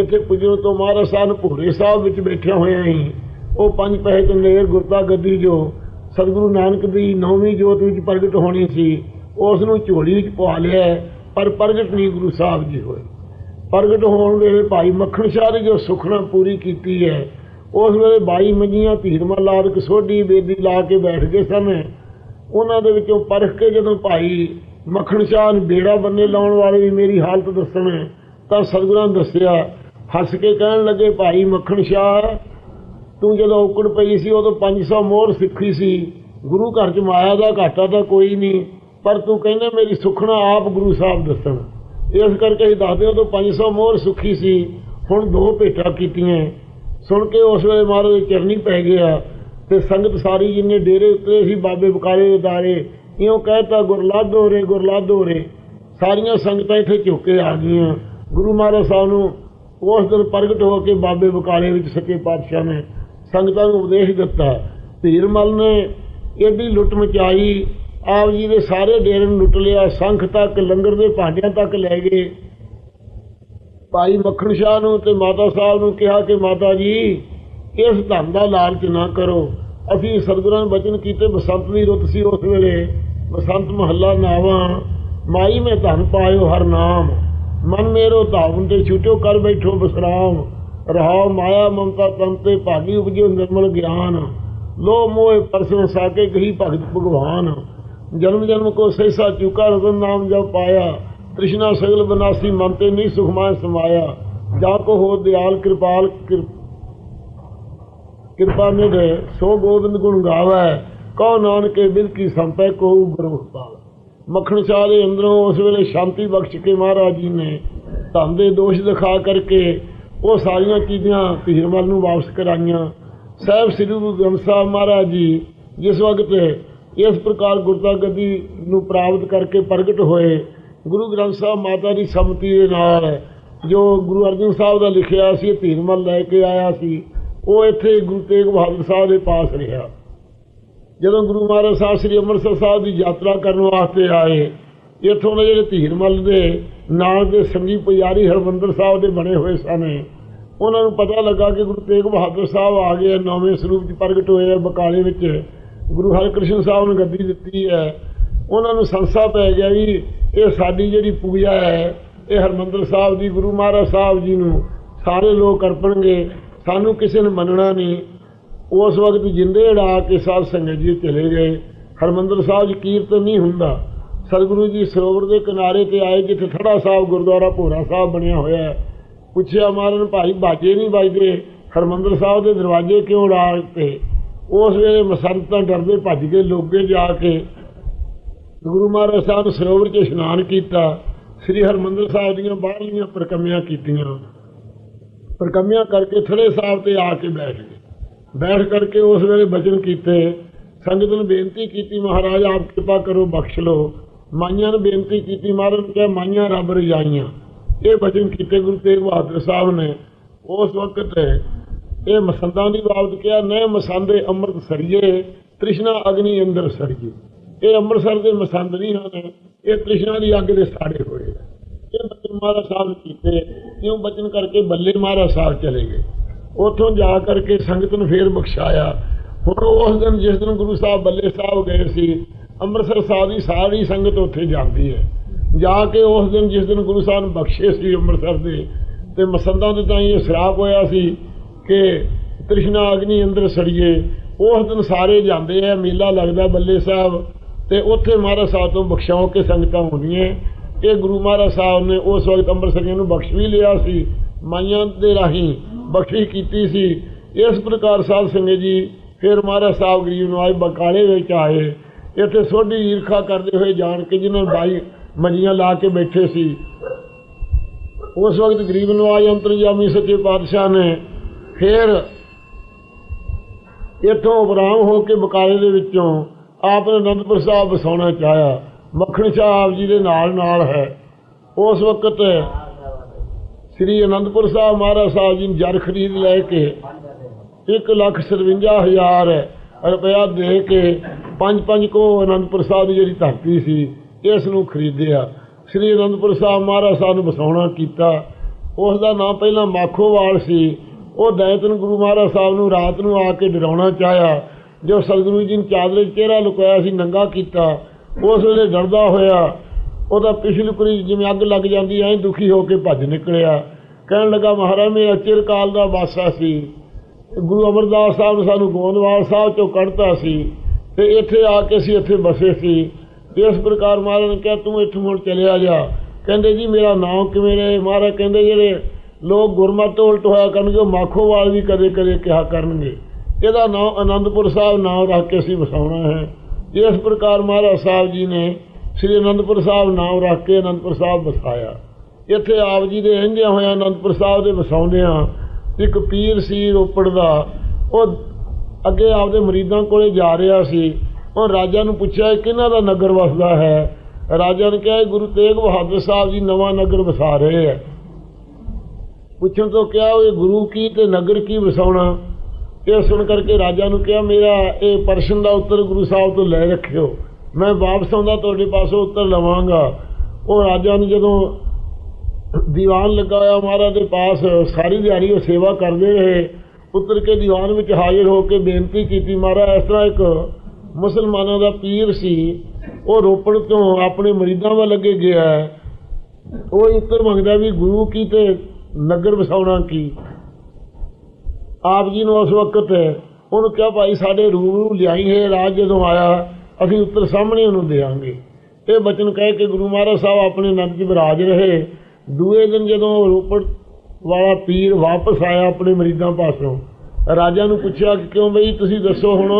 ਇੱਥੇ ਪੁੱਜਣ ਤੋਂ ਮਹਾਰਾਜ ਸਾਹਿਬ ਨੂੰ ਭੋਰੇ ਸਾਹਿਬ ਵਿੱਚ ਬੈਠਿਆ ਹੋਇਆ ਹੀ ਉਹ ਪੰਜ ਪੈਸੇ ਪਹਿ ਨਲੇਰ ਗੁਰਤਾ ਗੱਦੀ ਜੋ ਸਤਿਗੁਰੂ ਨਾਨਕ ਦੀ ਨੌਵੀਂ ਜੋਤ ਵਿੱਚ ਪ੍ਰਗਟ ਹੋਣੀ ਸੀ ਉਸ ਨੂੰ ਝੋਲੀ ਵਿੱਚ ਪਵਾ ਲਿਆ, ਪਰ ਪ੍ਰਗਟ ਨਹੀਂ ਗੁਰੂ ਸਾਹਿਬ ਜੀ ਹੋਏ। ਪ੍ਰਗਟ ਹੋਣ ਵੇਲੇ ਭਾਈ ਮੱਖਣ ਸ਼ਾਹ ਦੀ ਜੋ ਸੁਖਣਾ ਪੂਰੀ ਕੀਤੀ ਹੈ, ਉਸ ਵੇਲੇ ਬਾਈ ਮੰਜੀਆਂ ਧੀਰਮਾ ਲਾਦਕ ਸੋਢੀ ਬੇਦੀ ਲਾ ਕੇ ਬੈਠ ਗਏ ਸਨ। ਉਹਨਾਂ ਦੇ ਵਿੱਚੋਂ ਪਰਖ ਕੇ ਜਦੋਂ ਭਾਈ ਮੱਖਣ ਸ਼ਾਹ ਨੂੰ ਬੇੜਾ ਬੰਨੇ ਲਾਉਣ ਵਾਲੇ ਵੀ ਮੇਰੀ ਹਾਲਤ ਦੱਸਣ, ਤਾਂ ਸਤਿਗੁਰਾਂ ਨੇ ਦੱਸਿਆ, ਹੱਸ ਕੇ ਕਹਿਣ ਲੱਗੇ, ਭਾਈ ਮੱਖਣ ਸ਼ਾਹ ਤੂੰ ਜਦੋਂ ਔਕੜ ਪਈ ਸੀ, ਉਦੋਂ 500 ਮੋਹਰ ਸਿੱਖੀ ਸੀ। ਗੁਰੂ ਘਰ ਚ ਮਾਇਆ ਦਾ ਘਾਟਾ ਤਾਂ ਕੋਈ ਨਹੀਂ, ਪਰ ਤੂੰ ਕਹਿੰਦਾ ਮੇਰੀ ਸੁਖਣਾ ਆਪ ਗੁਰੂ ਸਾਹਿਬ ਦੱਸਣ। ਇਸ ਕਰਕੇ ਹੀ ਦੱਸਦੇ ਉਦੋਂ 500 ਮੋਹਰ ਸੁੱਖੀ ਸੀ, ਹੁਣ ਦੋ ਭੇਟਾਂ ਕੀਤੀਆਂ। ਸੁਣ ਕੇ ਉਸ ਵੇਲੇ ਮਹਾਰਾਜ ਦੇ ਚਰਨੀ ਪੈ ਗਿਆ ਤੇ ਸੰਗਤ ਸਾਰੀ ਜਿੰਨੇ ਡੇਰੇ ਉੱਤੇ ਸੀ, ਬਾਬੇ ਬਕਾਲੇ ਦੇ ਦਾਰੇ, ਇਉਂ ਕਹਿਤਾ, ਗੁਰਲਾਦੋ ਰੇ ਗੁਰਲਾਦੋ ਰੇ। ਸਾਰੀਆਂ ਸੰਗਤਾਂ ਇੱਥੇ ਝੁੱਕ ਕੇ ਆ ਗਈਆਂ। ਗੁਰੂ ਮਹਾਰਾਜ ਸਾਹਿਬ ਨੂੰ ਉਸ ਦਿਨ ਪ੍ਰਗਟ ਹੋ ਕੇ ਬਾਬੇ ਬਕਾਲੇ ਵਿੱਚ ਸੱਚੇ ਪਾਤਸ਼ਾਹ ਨੇ ਸੰਗਤਾਂ ਨੂੰ ਉਪਦੇਸ਼ ਦਿੱਤਾ। ਧੀਰਮਲ ਨੇ ਏਡੀ ਲੁੱਟ ਮਚਾਈ। ਆਪ ਜੀ ਦੇ ਸਾਰੇ ਡੇਰੇ ਨੂੰ ਲੁੱਟ ਲਿਆ। ਸੰਖ ਤੱਕ, ਲੰਗਰ ਦੇ ਭਾਂਡਿਆਂ ਤੱਕ ਲੈ ਗਏ। ਭਾਈ ਮੱਖਣ ਸ਼ਾਹ ਨੂੰ ਤੇ ਮਾਤਾ ਸਾਹਿਬ ਨੂੰ ਕਿਹਾ ਕਿ ਮਾਤਾ ਜੀ, ਇਸ ਧਨ ਦਾ ਲਾਲਚ ਨਾ ਕਰੋ। ਅਸੀਂ ਸਤਿਗੁਰਾਂ ਨੇ ਬਚਨ ਕੀਤੇ। ਬਸੰਤ ਦੀ ਰੁੱਤ ਸੀ ਉਸ ਵੇਲੇ। ਬਸੰਤ ਮਹੱਲਾ ਨਾਵਾਂ। ਮਾਈ ਮੈਂ ਧਨ ਪਾਇਓ ਹਰ ਨਾਮ। ਮਨ ਮੇਰੋ ਧਾਵਨ ਤੇ ਛੁਟਿਓ ਕਰ ਬੈਠੋ ਬਸਰਾਮ। ਰਹਾਉ ਮਾਇਆ ਮਮਤਾ ਤਨ ਤੇ ਭਾਗੀ ਉਪਜਿਓ ਨਿਰਮਲ ਗਿਆਨ। ਲੋ ਮੋਹ ਪਰਸਨ ਸਾਕੇ ਗਹੀ ਭਗਤ ਭਗਵਾਨ। ਜਨਮ ਜਨਮ ਕੋ ਸਹਿਸਾ ਚੁਕਾ ਰਤਨ ਨਾਮ ਜਬ ਪਾਇਆ। ਤ੍ਰਿਸ਼ਨਾ ਸਗਲ ਬਨਾਸੀ ਮਨ ਤੇ ਨਹੀਂ ਸੁਖਮਾਨ ਸਮਾਇਆ। ਜਾ ਕੋ ਹੋ ਦਿਆਲ ਕਿਰਪਾਲ ਕਿਰਪਾ ਨਿਧ, ਸੋ ਗੋਬਿੰਦ ਗੁਣ ਗਾਵੈ। ਕਉ ਨਾਨਕੇ ਬਿਲ ਕੀ ਸੰਪੈ ਕੋ ਬਰਮ ਪਾਵੈ ਮੱਖਣ ਸ਼ਾਹ ਦੇ ਅੰਦਰੋਂ ਉਸ ਵੇਲੇ ਸ਼ਾਂਤੀ ਬਖਸ਼ ਕੇ ਮਹਾਰਾਜ ਜੀ ਨੇ ਧਨ ਦੇ ਦੋਸ਼ ਦਿਖਾ ਕਰਕੇ ਉਹ ਸਾਰੀਆਂ ਚੀਜ਼ਾਂ ਧੀਰਮਲ ਨੂੰ ਵਾਪਸ ਕਰਾਈਆਂ। ਸਾਹਿਬ ਸ੍ਰੀ ਗੁਰੂ ਗ੍ਰੰਥ ਸਾਹਿਬ ਮਹਾਰਾਜ ਜੀ, ਜਿਸ ਵਕਤ ਇਸ ਪ੍ਰਕਾਰ ਗੁਰਤਾ ਗੱਦੀ ਨੂੰ ਪ੍ਰਾਪਤ ਕਰਕੇ ਪ੍ਰਗਟ ਹੋਏ, ਗੁਰੂ ਗ੍ਰੰਥ ਸਾਹਿਬ ਮਾਤਾ ਦੀ ਸੰਮਤੀ ਦੇ ਨਾਲ ਜੋ ਗੁਰੂ ਅਰਜਨ ਸਾਹਿਬ ਦਾ ਲਿਖਿਆ ਸੀ, ਇਹ ਧੀਰਮਲ ਲੈ ਕੇ ਆਇਆ ਸੀ, ਉਹ ਇੱਥੇ ਗੁਰੂ ਤੇਗ ਬਹਾਦਰ ਸਾਹਿਬ ਦੇ ਪਾਸ ਰਿਹਾ। ਜਦੋਂ ਗੁਰੂ ਮਹਾਰਾਜ ਸਾਹਿਬ ਸ੍ਰੀ ਅੰਮ੍ਰਿਤਸਰ ਸਾਹਿਬ ਦੀ ਯਾਤਰਾ ਕਰਨ ਵਾਸਤੇ ਆਏ ਇੱਥੋਂ ਦੇ ਜਿਹੜੇ ਧੀਰਮਲ ਦੇ ਨਾਲ ਦੇ ਸੰਗੀ ਪੁਜਾਰੀ ਹਰਮੰਦਰ ਸਾਹਿਬ ਦੇ ਬਣੇ ਹੋਏ ਸਨ। ਉਹਨਾਂ ਨੂੰ ਪਤਾ ਲੱਗਾ ਕਿ ਗੁਰੂ ਤੇਗ ਬਹਾਦਰ ਸਾਹਿਬ ਆ ਗਏ ਨੌਵੇਂ ਸਰੂਪ 'ਚ ਪ੍ਰਗਟ ਹੋਏ ਆ ਬਕਾਲੇ ਵਿੱਚ। ਗੁਰੂ ਹਰਿਕ੍ਰਿਸ਼ਨ ਸਾਹਿਬ ਨੂੰ ਗੱਦੀ ਦਿੱਤੀ ਹੈ। ਉਹਨਾਂ ਨੂੰ ਸੰਸਾ ਪੈ ਗਿਆ ਵੀ ਇਹ ਸਾਡੀ ਜਿਹੜੀ ਪੂਜਾ ਹੈ, ਇਹ ਹਰਮੰਦਰ ਸਾਹਿਬ ਦੀ, ਗੁਰੂ ਮਹਾਰਾਜ ਸਾਹਿਬ ਜੀ ਨੂੰ ਸਾਰੇ ਲੋਕ ਅਰਪਣਗੇ, ਸਾਨੂੰ ਕਿਸੇ ਨੇ ਮੰਨਣਾ ਨਹੀਂ। ਉਸ ਵਕਤ ਜਿੰਦੇ ਉਡਾ ਕੇ ਸਾਧ ਸੰਗਤ ਜੀ ਚਲੇ ਗਏ। ਹਰਮੰਦਰ ਸਾਹਿਬ 'ਚ ਕੀਰਤਨ ਨਹੀਂ ਹੁੰਦਾ। ਸਤਿਗੁਰੂ ਜੀ ਸਰੋਵਰ ਦੇ ਕਿਨਾਰੇ ਤੇ ਆਏ, ਜਿੱਥੇ ਥੜਾ ਸਾਹਿਬ ਗੁਰਦੁਆਰਾ ਭੋਰਾ ਸਾਹਿਬ ਬਣਿਆ ਹੋਇਆ ਹੈ। ਪੁੱਛਿਆ ਮਾਰਨ ਭਾਈ, ਬਾਜੇ ਨਹੀਂ ਵੱਜਦੇ? ਹਰਮੰਦਰ ਸਾਹਿਬ ਦੇ ਦਰਵਾਜ਼ੇ ਕਿਉਂ ਉਡਾ ਦਿੱਤੇ ਉਸ ਵੇਲੇ ਮਸੰਤਾਂ ਡਰਦੇ ਭੱਜ ਕੇ ਲੋਗੇ ਜਾ ਕੇ। ਗੁਰੂ ਮਹਾਰਾਜ ਸਾਹਿਬ ਸਰੋਵਰ 'ਚ ਇਸ਼ਨਾਨ ਕੀਤਾ। ਸ੍ਰੀ ਹਰਮੰਦਰ ਸਾਹਿਬ ਦੀਆਂ ਬਾਹਰਲੀਆਂ ਪ੍ਰਕੰਮਿਆਂ ਕੀਤੀਆਂ। ਪ੍ਰਕੰਮਿਆਂ ਕਰਕੇ ਥੜੇ ਸਾਹਿਬ ਤੇ ਆ ਕੇ ਬੈਠ ਗਏ। ਬੈਠ ਕਰਕੇ ਉਸ ਵੇਲੇ ਬਚਨ ਕੀਤੇ। ਸੰਗਤ ਨੂੰ ਬੇਨਤੀ ਕੀਤੀ, ਮਹਾਰਾਜ, ਆਪ ਕਿਰਪਾ ਕਰੋ, ਬਖਸ਼ ਲਓ। ਮਾਈਆਂ ਨੇ ਬੇਨਤੀ ਕੀਤੀ ਮਹਾਰਾਜ ਨੇ ਕਿਹਾ ਮਾਈਆਂ ਰੱਬ ਰਜਾਈਆਂ। ਇਹ ਬਚਨ ਕੀਤੇ ਗੁਰੂ ਤੇਗ ਬਹਾਦਰ ਸਾਹਿਬ ਨੇ। ਉਸ ਵਕਤ ਇਹ ਮਸੰਦਾਂ ਦੀ ਬਾਬਤ ਕਿਹਾ ਨੈ ਮਸੰਦੇ ਅੰਮ੍ਰਿਤ ਸਰੀਏ, ਤ੍ਰਿਸ਼ਨਾ ਅਗਨੀ ਅੰਦਰ ਸਰੀਏ। ਇਹ ਅੰਮ੍ਰਿਤਸਰ ਦੇ ਮਸੰਦ ਨਹੀਂ ਹਨ, ਇਹ ਤ੍ਰਿਸ਼ਨਾ ਦੀ ਅੱਗ ਦੇ ਸਾੜੇ ਹੋਏ ਇਹ ਬਚਨ ਮਹਾਰਾਜ ਸਾਹਿਬ ਨੇ ਕੀਤੇ, ਇਉਂ ਬਚਨ ਕਰਕੇ ਬੱਲੇ ਮਹਾਰਾਜ ਸਾਹਿਬ ਚਲੇ ਗਏ। ਉੱਥੋਂ ਜਾ ਕਰਕੇ ਸੰਗਤ ਨੂੰ ਫੇਰ ਬਖਸ਼ਾਇਆ। ਹੁਣ ਉਸ ਦਿਨ ਜਿਸ ਦਿਨ ਗੁਰੂ ਸਾਹਿਬ ਬੱਲੇ ਸਾਹਿਬ ਗਏ ਸੀ ਅੰਮ੍ਰਿਤਸਰ ਸਾਹਿਬ ਦੀ ਸਾਰੀ ਸੰਗਤ ਉੱਥੇ ਜਾਂਦੀ ਹੈ। ਜਾ ਕੇ ਉਸ ਦਿਨ ਜਿਸ ਦਿਨ ਗੁਰੂ ਸਾਹਿਬ ਨੇ ਬਖਸ਼ੇ ਸੀ ਅੰਮ੍ਰਿਤਸਰ ਦੇ, ਤੇ ਮਸੰਦਾਂ ਦੇ ਤਾਂ ਇਹ ਸ਼ਰਾਪ ਹੋਇਆ ਸੀ ਕਿ ਤ੍ਰਿਸ਼ਨਾ ਅਗਨੀ ਅੰਦਰ ਸੜੀਏ। ਉਸ ਦਿਨ ਸਾਰੇ ਜਾਂਦੇ ਆ, ਮੇਲਾ ਲੱਗਦਾ ਬੱਲੇ ਸਾਹਿਬ, ਤੇ ਉੱਥੇ ਮਹਾਰਾਜ ਸਾਹਿਬ ਤੋਂ ਬਖਸ਼ਾਓ ਕੇ ਸੰਗਤਾਂ ਹੁੰਦੀਆਂ ਇਹ ਗੁਰੂ ਮਹਾਰਾਜ ਸਾਹਿਬ ਨੇ ਉਸ ਵਕਤ ਅੰਮ੍ਰਿਤਸਰੀਆਂ ਨੂੰ ਬਖਸ਼ ਵੀ ਲਿਆ ਸੀ, ਮਾਈਆਂ ਦੇ ਰਾਹੀਂ ਬਖਸ਼ੀ ਕੀਤੀ ਸੀ। ਇਸ ਪ੍ਰਕਾਰ ਸਾਧ ਸੰਗਤ ਜੀ, ਫਿਰ ਮਹਾਰਾਜ ਸਾਹਿਬ ਗਰੀਬ ਨੂੰ ਆਏ ਬਕਾਲੇ ਵਿੱਚ ਆਏ। ਇੱਥੇ ਸੋਢੀ ਈਰਖਾ ਕਰਦੇ ਹੋਏ ਜਾਣ ਕੇ ਜਿਨ੍ਹਾਂ ਬਾਈ ਮੰਜੀਆਂ ਲਾ ਕੇ ਬੈਠੇ ਸੀ। ਉਸ ਵਕਤ ਗਰੀਬ ਨਵਾਜ ਅੰਤਰਜਾਮੀ ਸੱਚੇ ਪਾਤਸ਼ਾਹ ਨੇ ਫਿਰ ਇੱਥੋਂ ਉਪਰਾਮ ਹੋ ਕੇ ਬਕਾਲੇ ਦੇ ਵਿੱਚੋਂ ਆਪ ਨੇ ਅਨੰਦਪੁਰ ਸਾਹਿਬ ਵਸਾਉਣਾ ਚਾਹਿਆ। ਮੱਖਣ ਸ਼ਾਹ ਆਪ ਜੀ ਦੇ ਨਾਲ ਨਾਲ ਹੈ। ਉਸ ਵਕਤ ਸ੍ਰੀ ਅਨੰਦਪੁਰ ਸਾਹਿਬ ਮਹਾਰਾਜ ਸਾਹਿਬ ਜੀ ਨੇ ਜਰ ਖਰੀਦ ਲੈ ਕੇ ਇੱਕ ਲੱਖ ਸਰਵੰਜਾ ਹਜ਼ਾਰ ਰੁਪਇਆ ਦੇ ਕੇ ਪੰਜ ਪੰਜ ਕੋ ਅਨੰਦਪੁਰ ਸਾਹਿਬ ਦੀ ਜਿਹੜੀ ਧਰਤੀ ਸੀ, ਇਸ ਨੂੰ ਖਰੀਦਿਆ। ਸ੍ਰੀ ਅਨੰਦਪੁਰ ਸਾਹਿਬ ਮਹਾਰਾਜ ਸਾਹਿਬ ਨੂੰ ਵਸਾਉਣਾ ਕੀਤਾ। ਉਸ ਦਾ ਨਾਮ ਪਹਿਲਾਂ ਮਾਖੋਵਾਲ ਸੀ। ਉਹ ਦੈਤਨ ਗੁਰੂ ਮਹਾਰਾਜ ਸਾਹਿਬ ਨੂੰ ਰਾਤ ਨੂੰ ਆ ਕੇ ਡਰਾਉਣਾ ਚਾਹਿਆ। ਜੋ ਸਤਿਗੁਰੂ ਜੀ ਨੇ ਚਾਦਰੇ 'ਚ ਚਿਹਰਾ ਲੁਕਾਇਆ ਸੀ, ਨੰਗਾ ਕੀਤਾ। ਉਸ ਵੇਲੇ ਡਰਦਾ ਹੋਇਆ। ਉਹਦਾ ਪਿਛਲੀ ਕੁੜੀ ਜਿਵੇਂ ਅੱਗ ਲੱਗ ਜਾਂਦੀ, ਐਂ ਦੁਖੀ ਹੋ ਕੇ ਭੱਜ ਨਿਕਲਿਆ। ਕਹਿਣ ਲੱਗਾ, ਮਹਾਰਾਜ, ਮੇਰਾ ਚਿਰਕਾਲ ਦਾ ਵਾਸਾ ਸੀ। ਗੁਰੂ ਅਮਰਦਾਸ ਸਾਹਿਬ ਨੇ ਸਾਨੂੰ ਗੋਇੰਦਵਾਲ ਸਾਹਿਬ ਚੋਂ ਕੱਢਤਾ ਸੀ ਤੇ ਇੱਥੇ ਆ ਕੇ ਅਸੀਂ ਇੱਥੇ ਬਸੇ ਸੀ ਇਸ ਪ੍ਰਕਾਰ ਮਹਾਰਾਜ ਨੇ ਕਿਹਾ, ਤੂੰ ਇੱਥੋਂ ਮੁੜ ਚਲਿਆ ਜਾ। ਕਹਿੰਦੇ, ਜੀ, ਮੇਰਾ ਨਾਮ ਕਿਵੇਂ ਰਹੇ? ਮਹਾਰਾਜ ਕਹਿੰਦੇ, ਜਿਹੜੇ ਲੋਕ ਗੁਰਮਤਿ ਤੋਂ ਉਲਟ ਹੋਇਆ ਕਰਨਗੇ, ਉਹ ਮਾਖੋਵਾਲ ਵੀ ਕਦੇ ਕਦੇ ਕਿਹਾ ਕਰਨਗੇ। ਇਹਦਾ ਨਾਮ ਆਨੰਦਪੁਰ ਸਾਹਿਬ ਨਾਮ ਰੱਖ ਕੇ ਅਸੀਂ ਵਸਾਉਣਾ ਹੈ। ਇਸ ਪ੍ਰਕਾਰ ਮਹਾਰਾਜ ਸਾਹਿਬ ਜੀ ਨੇ ਸ੍ਰੀ ਅਨੰਦਪੁਰ ਸਾਹਿਬ ਨਾਮ ਰੱਖ ਕੇ ਅਨੰਦਪੁਰ ਸਾਹਿਬ ਵਸਾਇਆ। ਇੱਥੇ ਆਪ ਜੀ ਦੇ ਰਹਿੰਦਿਆਂ ਹੋਇਆਂ ਅਨੰਦਪੁਰ ਸਾਹਿਬ ਦੇ ਵਸਾਉਂਦਿਆਂ ਇੱਕ ਪੀਰ ਸੀ ਰੋਪੜ ਦਾ, ਉਹ ਅੱਗੇ ਆਪਦੇ ਮਰੀਦਾਂ ਕੋਲੇ ਜਾ ਰਿਹਾ ਸੀ। ਉਹ ਰਾਜਾ ਨੂੰ ਪੁੱਛਿਆ ਕਿਹਨਾਂ ਦਾ ਨਗਰ ਵਸਦਾ ਹੈ? ਰਾਜਾ ਨੇ ਕਿਹਾ, ਇਹ ਗੁਰੂ ਤੇਗ ਬਹਾਦਰ ਸਾਹਿਬ ਜੀ ਨਵਾਂ ਨਗਰ ਵਸਾ ਰਹੇ ਹੈ। ਪੁੱਛਣ ਤੋਂ ਕਿਹਾ ਇਹ ਗੁਰੂ ਕੀ ਤੇ ਨਗਰ ਕੀ ਵਸਾਉਣਾ? ਇਹ ਸੁਣ ਕਰਕੇ ਰਾਜਾ ਨੂੰ ਕਿਹਾ, ਮੇਰਾ ਇਹ ਪ੍ਰਸ਼ਨ ਦਾ ਉੱਤਰ ਗੁਰੂ ਸਾਹਿਬ ਤੋਂ ਲੈ ਰੱਖਿਓ। ਮੈਂ ਵਾਪਸ ਆਉਂਦਾ, ਤੁਹਾਡੇ ਪਾਸੋਂ ਉੱਤਰ ਲਵਾਂਗਾ। ਉਹ ਰਾਜਾ ਨੂੰ ਜਦੋਂ ਦੀਵਾਨ ਲੱਗਾ ਹੋਇਆ ਮਹਾਰਾਜ ਦੇ ਪਾਸ, ਸਾਰੀ ਦਿਹਾੜੀ ਉਹ ਸੇਵਾ ਕਰਦੇ ਰਹੇ। ਉਤਰ ਕੇ ਦੀਵਾਨ ਵਿੱਚ ਹਾਜ਼ਰ ਹੋ ਕੇ ਬੇਨਤੀ ਕੀਤੀ, ਮਹਾਰਾਜ, ਇਸ ਤਰ੍ਹਾਂ ਇੱਕ ਮੁਸਲਮਾਨਾਂ ਦਾ ਪੀਰ ਸੀ, ਉਹ ਰੋਪੜ ਤੋਂ ਆਪਣੇ ਮਰੀਦਾਂ ਵੱਲ ਲੱਗੇ ਗਿਆ ਉਹ ਉੱਤਰ ਮੰਗਦਾ ਵੀ ਗੁਰੂ ਕੀ ਤੇ ਨਗਰ ਵਸਾਉਣਾ ਕੀ? ਆਪ ਜੀ ਨੂੰ ਉਸ ਵਕਤ ਉਹਨੂੰ ਕਿਹਾ, ਭਾਈ, ਸਾਡੇ ਰੂਹ ਲਿਆਈ ਹੈ, ਰਾਜ ਜਦੋਂ ਆਇਆ, ਅਸੀਂ ਉੱਤਰ ਸਾਹਮਣੇ ਉਹਨੂੰ ਦੇਵਾਂਗੇ ਇਹ ਬਚਨ ਕਹਿ ਕੇ ਗੁਰੂ ਮਹਾਰਾਜ ਸਾਹਿਬ ਆਪਣੇ ਨੰਦ 'ਚ ਵਿਰਾਜ ਰਹੇ। ਦੂਏ ਦਿਨ ਜਦੋਂ ਰੋਪੜ ਵਾਲਾ ਪੀਰ ਵਾਪਸ ਆਇਆ ਆਪਣੇ ਮਰੀਦਾਂ ਪਾਸੋਂ ਰਾਜਾ ਨੂੰ ਪੁੱਛਿਆ ਕਿ ਕਿਉਂ ਬਈ ਤੁਸੀਂ ਦੱਸੋ ਹੁਣ?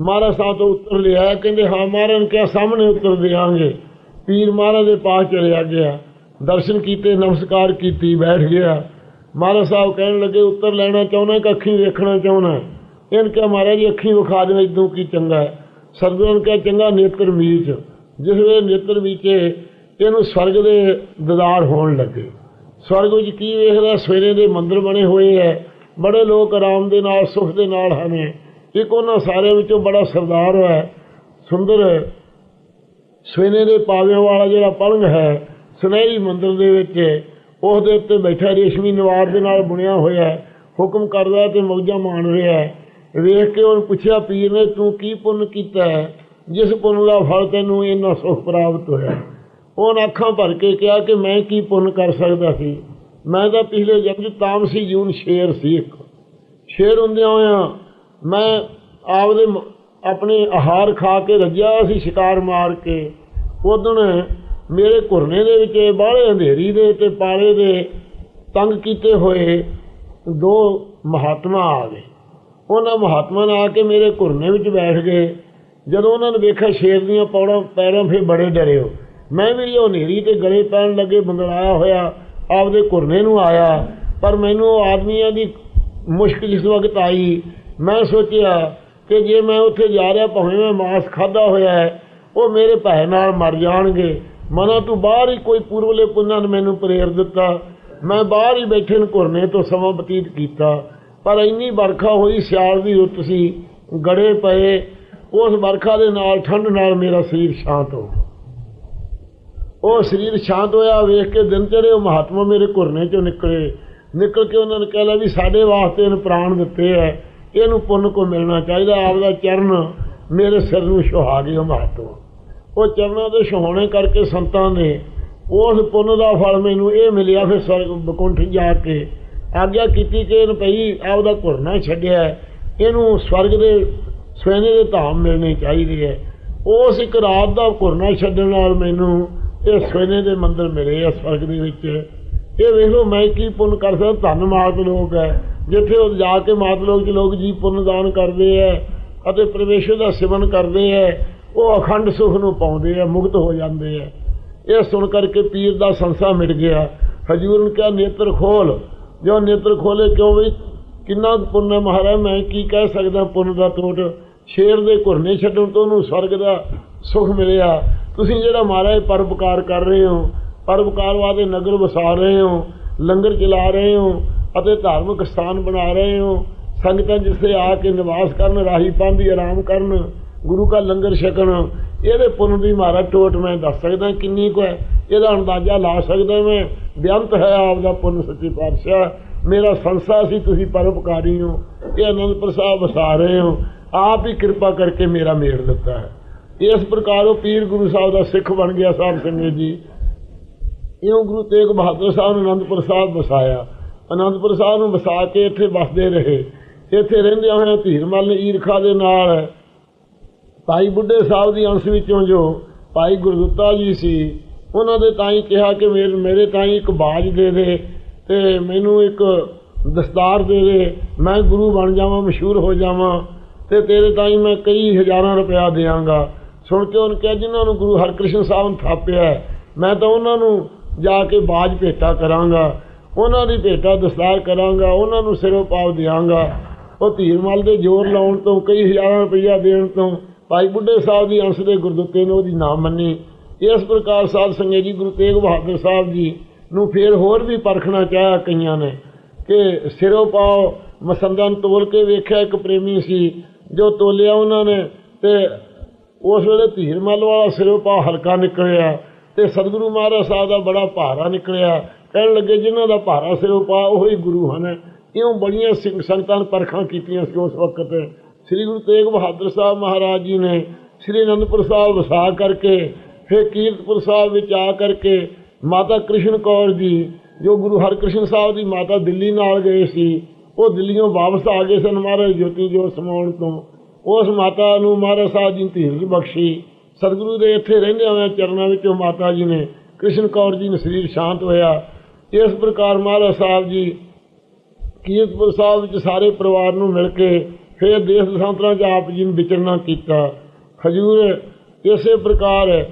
ਮਹਾਰਾਜ ਸਾਹਿਬ ਤੋਂ ਉੱਤਰ ਲਿਆ, ਕਹਿੰਦੇ, ਹਾਂ ਮਹਾਰਾਜ ਨੇ ਕਿਹਾ ਸਾਹਮਣੇ ਉੱਤਰ ਦੇਵਾਂਗੇ ਪੀਰ ਮਹਾਰਾਜ ਦੇ ਪਾਸ ਚਲਿਆ ਗਿਆ। ਦਰਸ਼ਨ ਕੀਤੇ, ਨਮਸਕਾਰ ਕੀਤੀ, ਬੈਠ ਗਿਆ। ਮਹਾਰਾਜ ਸਾਹਿਬ ਕਹਿਣ ਲੱਗੇ, ਉੱਤਰ ਲੈਣਾ ਚਾਹੁੰਦਾ ਕਿ ਅੱਖੀਂ ਵੇਖਣਾ ਚਾਹੁੰਦਾ? ਇਹਨ ਕਿਹਾ, ਮਹਾਰਾਜ ਜੀ, ਅੱਖੀਂ ਵਿਖਾ ਦੇ ਇਦੋਂ ਕੀ ਚੰਗਾ ਹੈ। ਸਤਿਗੁਰੂ ਨੇ ਕਿਹਾ, ਚੰਗਾ ਨੇਤਰ ਮੀਚ। ਜਿਸ ਵੇਲੇ ਨੇਤਰ ਮੀਚੇ ਇਹਨੂੰ ਸਵਰਗ ਦੇ ਦਿਦਾਰ ਹੋਣ ਲੱਗੇ। ਸਵਰਗ ਵਿੱਚ ਕੀ ਵੇਖਦਾ? ਸਵੇਰੇ ਦੇ ਮੰਦਰ ਬਣੇ ਹੋਏ ਹੈ ਬੜੇ ਲੋਕ ਆਰਾਮ ਦੇ ਨਾਲ, ਸੁਖ ਦੇ ਨਾਲ ਹਨ। ਇੱਕ ਉਹਨਾਂ ਸਾਰਿਆਂ ਵਿੱਚੋਂ ਬੜਾ ਸਰਦਾਰ ਹੈ ਸੁੰਦਰ। ਸਵੇਨੇ ਦੇ ਪਾਵਿਆਂ ਵਾਲਾ ਜਿਹੜਾ ਪਲੰਗ ਹੈ, ਸੁਨਹਿਰੀ ਮੰਦਰ ਦੇ ਵਿੱਚ, ਉਸ ਦੇ ਉੱਤੇ ਬੈਠਾ ਰੇਸ਼ਮੀ ਨਵਾਰ ਦੇ ਨਾਲ ਬੁਣਿਆ ਹੋਇਆ ਹੁਕਮ ਕਰਦਾ ਤੇ ਮੌਜਾਂ ਮਾਣ ਰਿਹਾ ਵੇਖ ਕੇ ਉਹਨੂੰ ਪੁੱਛਿਆ, ਪੀਰ ਨੇ ਤੂੰ ਕੀ ਪੁੰਨ ਕੀਤਾ ਹੈ? ਜਿਸ ਪੁੰਨ ਦਾ ਫਲ ਤੈਨੂੰ ਇੰਨਾ ਸੁਖ ਪ੍ਰਾਪਤ ਹੋਇਆ? ਉਹਨ ਅੱਖਾਂ ਭਰ ਕੇ ਕਿਹਾ ਕਿ ਮੈਂ ਕੀ ਪੁੰਨ ਕਰ ਸਕਦਾ ਸੀ? ਮੈਂ ਤਾਂ ਪਿਛਲੇ ਜਨਮ 'ਚ ਤਾਮਸੀ ਜੂਨ ਸ਼ੇਰ ਸੀ ਇੱਕ। ਸ਼ੇਰ ਹੁੰਦਿਆਂ ਹੋਇਆਂ ਮੈਂ ਆਪਦੇ ਮ- ਆਪਣੇ ਆਹਾਰ ਖਾ ਕੇ ਰੱਜਿਆ ਹੋਇਆ ਸੀ ਸ਼ਿਕਾਰ ਮਾਰ ਕੇ। ਉਦੋਂ ਮੇਰੇ ਘੁਰਨੇ ਦੇ ਵਿੱਚ ਬਾਹਲੇ ਅੰਧੇਰੀ ਦੇ ਤੇ ਪਾਲੇ ਦੇ ਤੰਗ ਕੀਤੇ ਹੋਏ ਦੋ ਮਹਾਤਮਾ ਆ ਗਏ। ਉਹਨਾਂ ਮਹਾਤਮਾ ਨੇ ਆ ਕੇ ਮੇਰੇ ਘੁਰਨੇ ਵਿੱਚ ਬੈਠ ਗਏ। ਜਦੋਂ ਉਹਨਾਂ ਨੇ ਵੇਖਿਆ ਸ਼ੇਰ ਦੀਆਂ ਪੌੜਾਂ, ਪੈਰਾਂ ਫਿਰ ਬੜੇ ਡਰੇ ਹੋ ਮੈਂ ਵੀ ਉਹ ਹਨੇਰੀ ਤੇ ਗਲੇ ਪੈਣ ਲੱਗੇ ਬੰਦਲਾਇਆ ਹੋਇਆ, ਆਪਦੇ ਘੁਰਨੇ ਨੂੰ ਆਇਆ, ਪਰ ਮੈਨੂੰ ਉਹ ਆਦਮੀਆਂ ਦੀ ਮੁਸ਼ਕਿਲ ਇਸ ਵਕਤ ਆਈ, ਮੈਂ ਸੋਚਿਆ ਕਿ ਜੇ ਮੈਂ ਉੱਥੇ ਜਾ ਰਿਹਾ ਭਾਵੇਂ ਮੈਂ ਮਾਸ ਖਾਦਾ ਹੋਇਆ ਹੈ, ਉਹ ਮੇਰੇ ਭੈ ਨਾਲ ਮਰ ਜਾਣਗੇ। ਮਨਾਂ ਤੋਂ ਬਾਹਰ ਹੀ ਕੋਈ ਪੂਰਵਲੇ ਪੁੰਨਾਂ ਨੇ ਮੈਨੂੰ ਪ੍ਰੇਰ ਦਿੱਤਾ। ਮੈਂ ਬਾਹਰ ਹੀ ਬੈਠੇ ਨੂੰ ਘੁਰਨੇ ਤੋਂ ਸਮਾਂ ਬਤੀਤ ਕੀਤਾ, ਪਰ ਇੰਨੀ ਵਰਖਾ ਹੋਈ ਸਿਆਲ ਦੀ ਰੁੱਤ ਸੀ, ਗੜੇ ਪਏ, ਉਸ ਵਰਖਾ ਦੇ ਨਾਲ ਠੰਡ ਨਾਲ ਮੇਰਾ ਸਰੀਰ ਸ਼ਾਂਤ ਹੋ ਗਿਆ। ਉਹ ਸਰੀਰ ਸ਼ਾਂਤ ਹੋਇਆ, ਵੇਖ ਕੇ ਦਿਨ ਚੜੇ ਉਹ ਮਹਾਤਮਾ ਮੇਰੇ ਘੁਰਨੇ ਚੋਂ ਨਿਕਲੇ। ਨਿਕਲ ਕੇ ਉਹਨਾਂ ਨੇ ਕਹਿ ਲਿਆ ਵੀ ਸਾਡੇ ਵਾਸਤੇ ਇਹਨ ਪ੍ਰਾਣ ਦਿੱਤੇ ਐ ਇਹਨੂੰ ਪੁੰਨ ਕੋ ਮਿਲਣਾ ਚਾਹੀਦਾ, ਆਪਦਾ ਚਰਨ ਮੇਰੇ ਸਿਰ ਨੂੰ ਸੁਹਾ ਗਿਆ ਮਹਾਤਮਾ। ਉਹ ਚਰਨਾਂ ਦੇ ਸੁਹਾਣੇ ਕਰਕੇ ਸੰਤਾਂ ਨੇ, ਉਸ ਪੁੰਨ ਦਾ ਫਲ ਮੈਨੂੰ ਇਹ ਮਿਲਿਆ ਫਿਰ ਸਵਰਗ ਬਕੁੰਠ ਜਾ ਕੇ। ਆਗਿਆ ਕੀਤੀ ਕਿ ਇਹਨੂੰ ਭਈ ਆਪਦਾ ਘੁਰਨਾ ਛੱਡਿਆ, ਇਹਨੂੰ ਸਵਰਗ ਦੇ ਸਵੇਨੇ ਦੇ ਧਾਮ ਮਿਲਣੇ ਚਾਹੀਦੇ ਹੈ ਉਸ ਇੱਕ ਰਾਤ ਦਾ ਘੁਰਨਾ ਛੱਡਣ ਨਾਲ ਮੈਨੂੰ ਇਹ ਸਵੇਨੇ ਦੇ ਮੰਦਰ ਮਿਲੇ ਆ ਸਵਰਗ ਦੇ ਵਿੱਚ। ਇਹ ਵੇਖ ਲਓ, ਮੈਂ ਕੀ ਪੁੰਨ ਕਰ ਸਕਦਾ? ਧੰਨ ਮਾਤ ਲੋਕ ਹੈ। ਜਿੱਥੇ ਉਹ ਜਾ ਕੇ ਮਾਤ ਲੋਕ ਚ ਲੋਕ ਜੀ ਪੁੰਨ ਦਾਨ ਕਰਦੇ ਹੈ ਅਤੇ ਪਰਮੇਸ਼ਰ ਦਾ ਸਿਮਰਨ ਕਰਦੇ ਹੈ ਉਹ ਅਖੰਡ ਸੁਖ ਨੂੰ ਪਾਉਂਦੇ ਆ, ਮੁਕਤ ਹੋ ਜਾਂਦੇ ਆ। ਇਹ ਸੁਣ ਕਰਕੇ ਪੀਰ ਦਾ ਸੰਸਾ ਮਿਟ ਗਿਆ। ਹਜੂਰ ਨੇ ਕਿਹਾ, ਨੇਤਰ ਖੋਲ। ਜੋ ਨੇਤਰ ਖੋਲੇ, ਕਿਉਂ ਵੀ? ਕਿੰਨਾ ਪੁੰਨ ਹੈ ਮਹਾਰਾਜ, ਮੈਂ ਕੀ ਕਹਿ ਸਕਦਾ ਪੁੰਨ ਦਾ ਟੋਟ ਸ਼ੇਰ ਦੇ ਘੁਰਨੇ ਛੱਡਣ ਤੋਂ ਉਹਨੂੰ ਸਵਰਗ ਦਾ ਸੁਖ ਮਿਲਿਆ। ਤੁਸੀਂ ਜਿਹੜਾ ਮਹਾਰਾਜ ਪਰਉਪਕਾਰ ਕਰ ਰਹੇ ਹੋ, ਪਰਉਪਕਾਰ ਵਾਦੇ ਨਗਰ ਵਸਾ ਰਹੇ ਹੋ, ਲੰਗਰ ਚਲਾ ਰਹੇ ਹੋ ਅਤੇ ਧਾਰਮਿਕ ਸਥਾਨ ਬਣਾ ਰਹੇ ਹੋ, ਸੰਗਤਾਂ ਜਿਸੇ ਆ ਕੇ ਨਿਵਾਸ ਕਰਨ, ਰਾਹੀ ਪਾਉਂਦੀ ਆਰਾਮ ਕਰਨ, ਗੁਰੂ ਕਾ ਲੰਗਰ ਛਕਣ, ਇਹਦੇ ਪੁੰਨ ਦੀ ਮਾਰਾ ਟੋਟ ਮੈਂ ਦੱਸ ਸਕਦਾ, ਕਿੰਨੀ ਕੁ ਹੈ, ਇਹਦਾ ਅੰਦਾਜ਼ਾ ਲਾ ਸਕਦਾ ਮੈਂ, ਬੇਅੰਤ ਹੈ ਆਪ ਦਾ ਪੁੰਨ ਸੱਚੇ ਪਾਤਸ਼ਾਹ। ਮੇਰਾ ਸੰਸਾ ਸੀ ਤੁਸੀਂ ਪਰਉਪਕਾਰੀ ਹੋ, ਇਹ ਅਨੰਦਪੁਰ ਸਾਹਿਬ ਵਸਾ ਰਹੇ ਹੋ, ਆਪ ਹੀ ਕਿਰਪਾ ਕਰਕੇ ਮੇਰਾ ਮੇੜ ਦਿੱਤਾ ਹੈ। ਇਸ ਪ੍ਰਕਾਰ ਉਹ ਪੀਰ ਗੁਰੂ ਸਾਹਿਬ ਦਾ ਸਿੱਖ ਬਣ ਗਿਆ ਸਾਹਿਬ ਸਿੰਘ ਜੀ। ਇਉਂ ਗੁਰੂ ਤੇਗ ਬਹਾਦਰ ਸਾਹਿਬ ਨੇ ਅਨੰਦਪੁਰ ਸਾਹਿਬ ਵਸਾਇਆ। ਅਨੰਦਪੁਰ ਸਾਹਿਬ ਨੂੰ ਵਸਾ ਕੇ ਇੱਥੇ ਵਸਦੇ ਰਹੇ। ਇੱਥੇ ਰਹਿੰਦੇ ਹੋਏ ਧੀਰਮਲ ਨੇ ਈਰਖਾ ਦੇ ਨਾਲ ਭਾਈ ਬੁੱਢੇ ਸਾਹਿਬ ਦੀ ਅੰਸ਼ ਵਿੱਚੋਂ ਜੋ ਭਾਈ ਗੁਰਦੁੱਤਾ ਜੀ ਸੀ, ਉਹਨਾਂ ਦੇ ਤਾਂ ਹੀ ਕਿਹਾ ਕਿ ਮੇਰੇ ਮੇਰੇ ਤਾਂ ਹੀ ਇੱਕ ਬਾਜ ਦੇ ਦੇ ਤੇ ਮੈਨੂੰ ਇੱਕ ਦਸਤਾਰ ਦੇ ਦੇ। ਮੈਂ ਗੁਰੂ ਬਣ ਜਾਵਾਂ, ਮਸ਼ਹੂਰ ਹੋ ਜਾਵਾਂ ਤੇ ਤੇਰੇ ਤਾਂ ਹੀ ਮੈਂ ਕਈ ਹਜ਼ਾਰਾਂ ਰੁਪਇਆ ਦੇਵਾਂਗਾ ਸੁਣ ਕੇ ਉਹਨੇ ਕਿਹਾ ਜਿਨ੍ਹਾਂ ਨੂੰ ਗੁਰੂ ਹਰਕ੍ਰਿਸ਼ਨ ਸਾਹਿਬ ਨੇ ਥਾਪਿਆ ਮੈਂ ਤਾਂ ਉਹਨਾਂ ਨੂੰ ਜਾ ਕੇ ਬਾਜ ਭੇਟਾ ਕਰਾਂਗਾ, ਉਹਨਾਂ ਦੀ ਭੇਟਾ ਦਸਤਾਰ ਕਰਾਂਗਾ, ਉਹਨਾਂ ਨੂੰ ਸਿਰੋਂ ਪਾਵ ਦਿਆਂਗਾ। ਉਹ ਧੀਰਮਲ ਦੇ ਜ਼ੋਰ ਲਾਉਣ ਤੋਂ, ਕਈ ਹਜ਼ਾਰਾਂ ਰੁਪਈਆ ਦੇਣ ਤੋਂ, ਭਾਈ ਬੁੱਢੇ ਸਾਹਿਬ ਦੀ ਅੰਸ਼ ਦੇ ਗੁਰਦੁੱਤੇ ਨੇ ਉਹਦੀ ਨਾ ਮੰਨੀ। ਇਸ ਪ੍ਰਕਾਰ ਸਾਧ ਸੰਗਤ ਜੀ, ਗੁਰੂ ਤੇਗ ਬਹਾਦਰ ਸਾਹਿਬ ਜੀ ਨੂੰ ਫਿਰ ਹੋਰ ਵੀ ਪਰਖਣਾ ਚਾਹਿਆ ਕਈਆਂ ਨੇ ਕਿ ਸਿਰੋਂ ਪਾਓ। ਮਸੰਦਾਂ ਤੋਲ ਕੇ ਵੇਖਿਆ ਇੱਕ ਪ੍ਰੇਮੀ ਸੀ, ਜੋ ਤੋਲਿਆ ਉਹਨਾਂ ਨੇ ਤੇ ਉਸ ਵੇਲੇ ਧੀਰਮਲ ਵਾਲਾ ਸਿਰੋਂ ਪਾ ਹਲਕਾ ਨਿਕਲਿਆ ਤੇ ਸਤਿਗੁਰੂ ਮਹਾਰਾਜ ਸਾਹਿਬ ਦਾ ਬੜਾ ਭਾਰਾ ਨਿਕਲਿਆ। ਕਹਿਣ ਲੱਗੇ, ਜਿਨ੍ਹਾਂ ਦਾ ਭਾਰਾ ਸਿਰੋਂ ਪਾ ਉਹ ਹੀ ਗੁਰੂ ਹਨ। ਇਉਂ ਬੜੀਆਂ ਸਿੰਘ ਸੰਗਤਾਂ ਨੇ ਪਰਖਾਂ ਕੀਤੀਆਂ ਸੀ ਉਸ ਵਕਤ। ਸ੍ਰੀ ਗੁਰੂ ਤੇਗ ਬਹਾਦਰ ਸਾਹਿਬ ਮਹਾਰਾਜ ਜੀ ਨੇ ਸ੍ਰੀ ਅਨੰਦਪੁਰ ਸਾਹਿਬ ਵਸਾ ਕਰਕੇ, ਫਿਰ ਕੀਰਤਪੁਰ ਸਾਹਿਬ ਵਿੱਚ ਆ ਕਰਕੇ ਮਾਤਾ ਕ੍ਰਿਸ਼ਨ ਕੌਰ ਜੀ, ਜੋ ਗੁਰੂ ਹਰਕ੍ਰਿਸ਼ਨ ਸਾਹਿਬ ਦੀ ਮਾਤਾ ਦਿੱਲੀ ਨਾਲ ਗਏ ਸੀ, ਉਹ ਦਿੱਲੀੋਂ ਵਾਪਸ ਆ ਗਏ ਸਨ ਮਹਾਰਾਜ ਜੋਤੀ ਜੋਤ ਸਮਾਉਣ ਤੋਂ। ਉਸ ਮਾਤਾ ਨੂੰ ਮਹਾਰਾਜ ਸਾਹਿਬ ਜੀ ਨੇ ਧੀਰਜ ਬਖਸ਼ੀ। ਸਤਿਗੁਰੂ ਦੇ ਇੱਥੇ ਰਹਿੰਦੇ ਹੋਏ ਚਰਨਾਂ ਵਿੱਚ ਉਹ ਮਾਤਾ ਜੀ ਨੇ ਕ੍ਰਿਸ਼ਨ ਕੌਰ ਜੀ ਨੂੰ ਸਰੀਰ ਸ਼ਾਂਤ ਹੋਇਆ। ਇਸ ਪ੍ਰਕਾਰ ਮਹਾਰਾਜ ਸਾਹਿਬ ਜੀ ਕੀਰਤਪੁਰ ਸਾਹਿਬ ਵਿੱਚ ਸਾਰੇ ਪਰਿਵਾਰ ਨੂੰ ਮਿਲ ਕੇ ਫਿਰ ਦੇਸ਼ ਦਸਾਂਤਰਾਂ 'ਚ ਆਪ ਜੀ ਨੇ ਵਿਚਰਨਾ ਕੀਤਾ। ਹਜੂਰ ਇਸੇ ਪ੍ਰਕਾਰ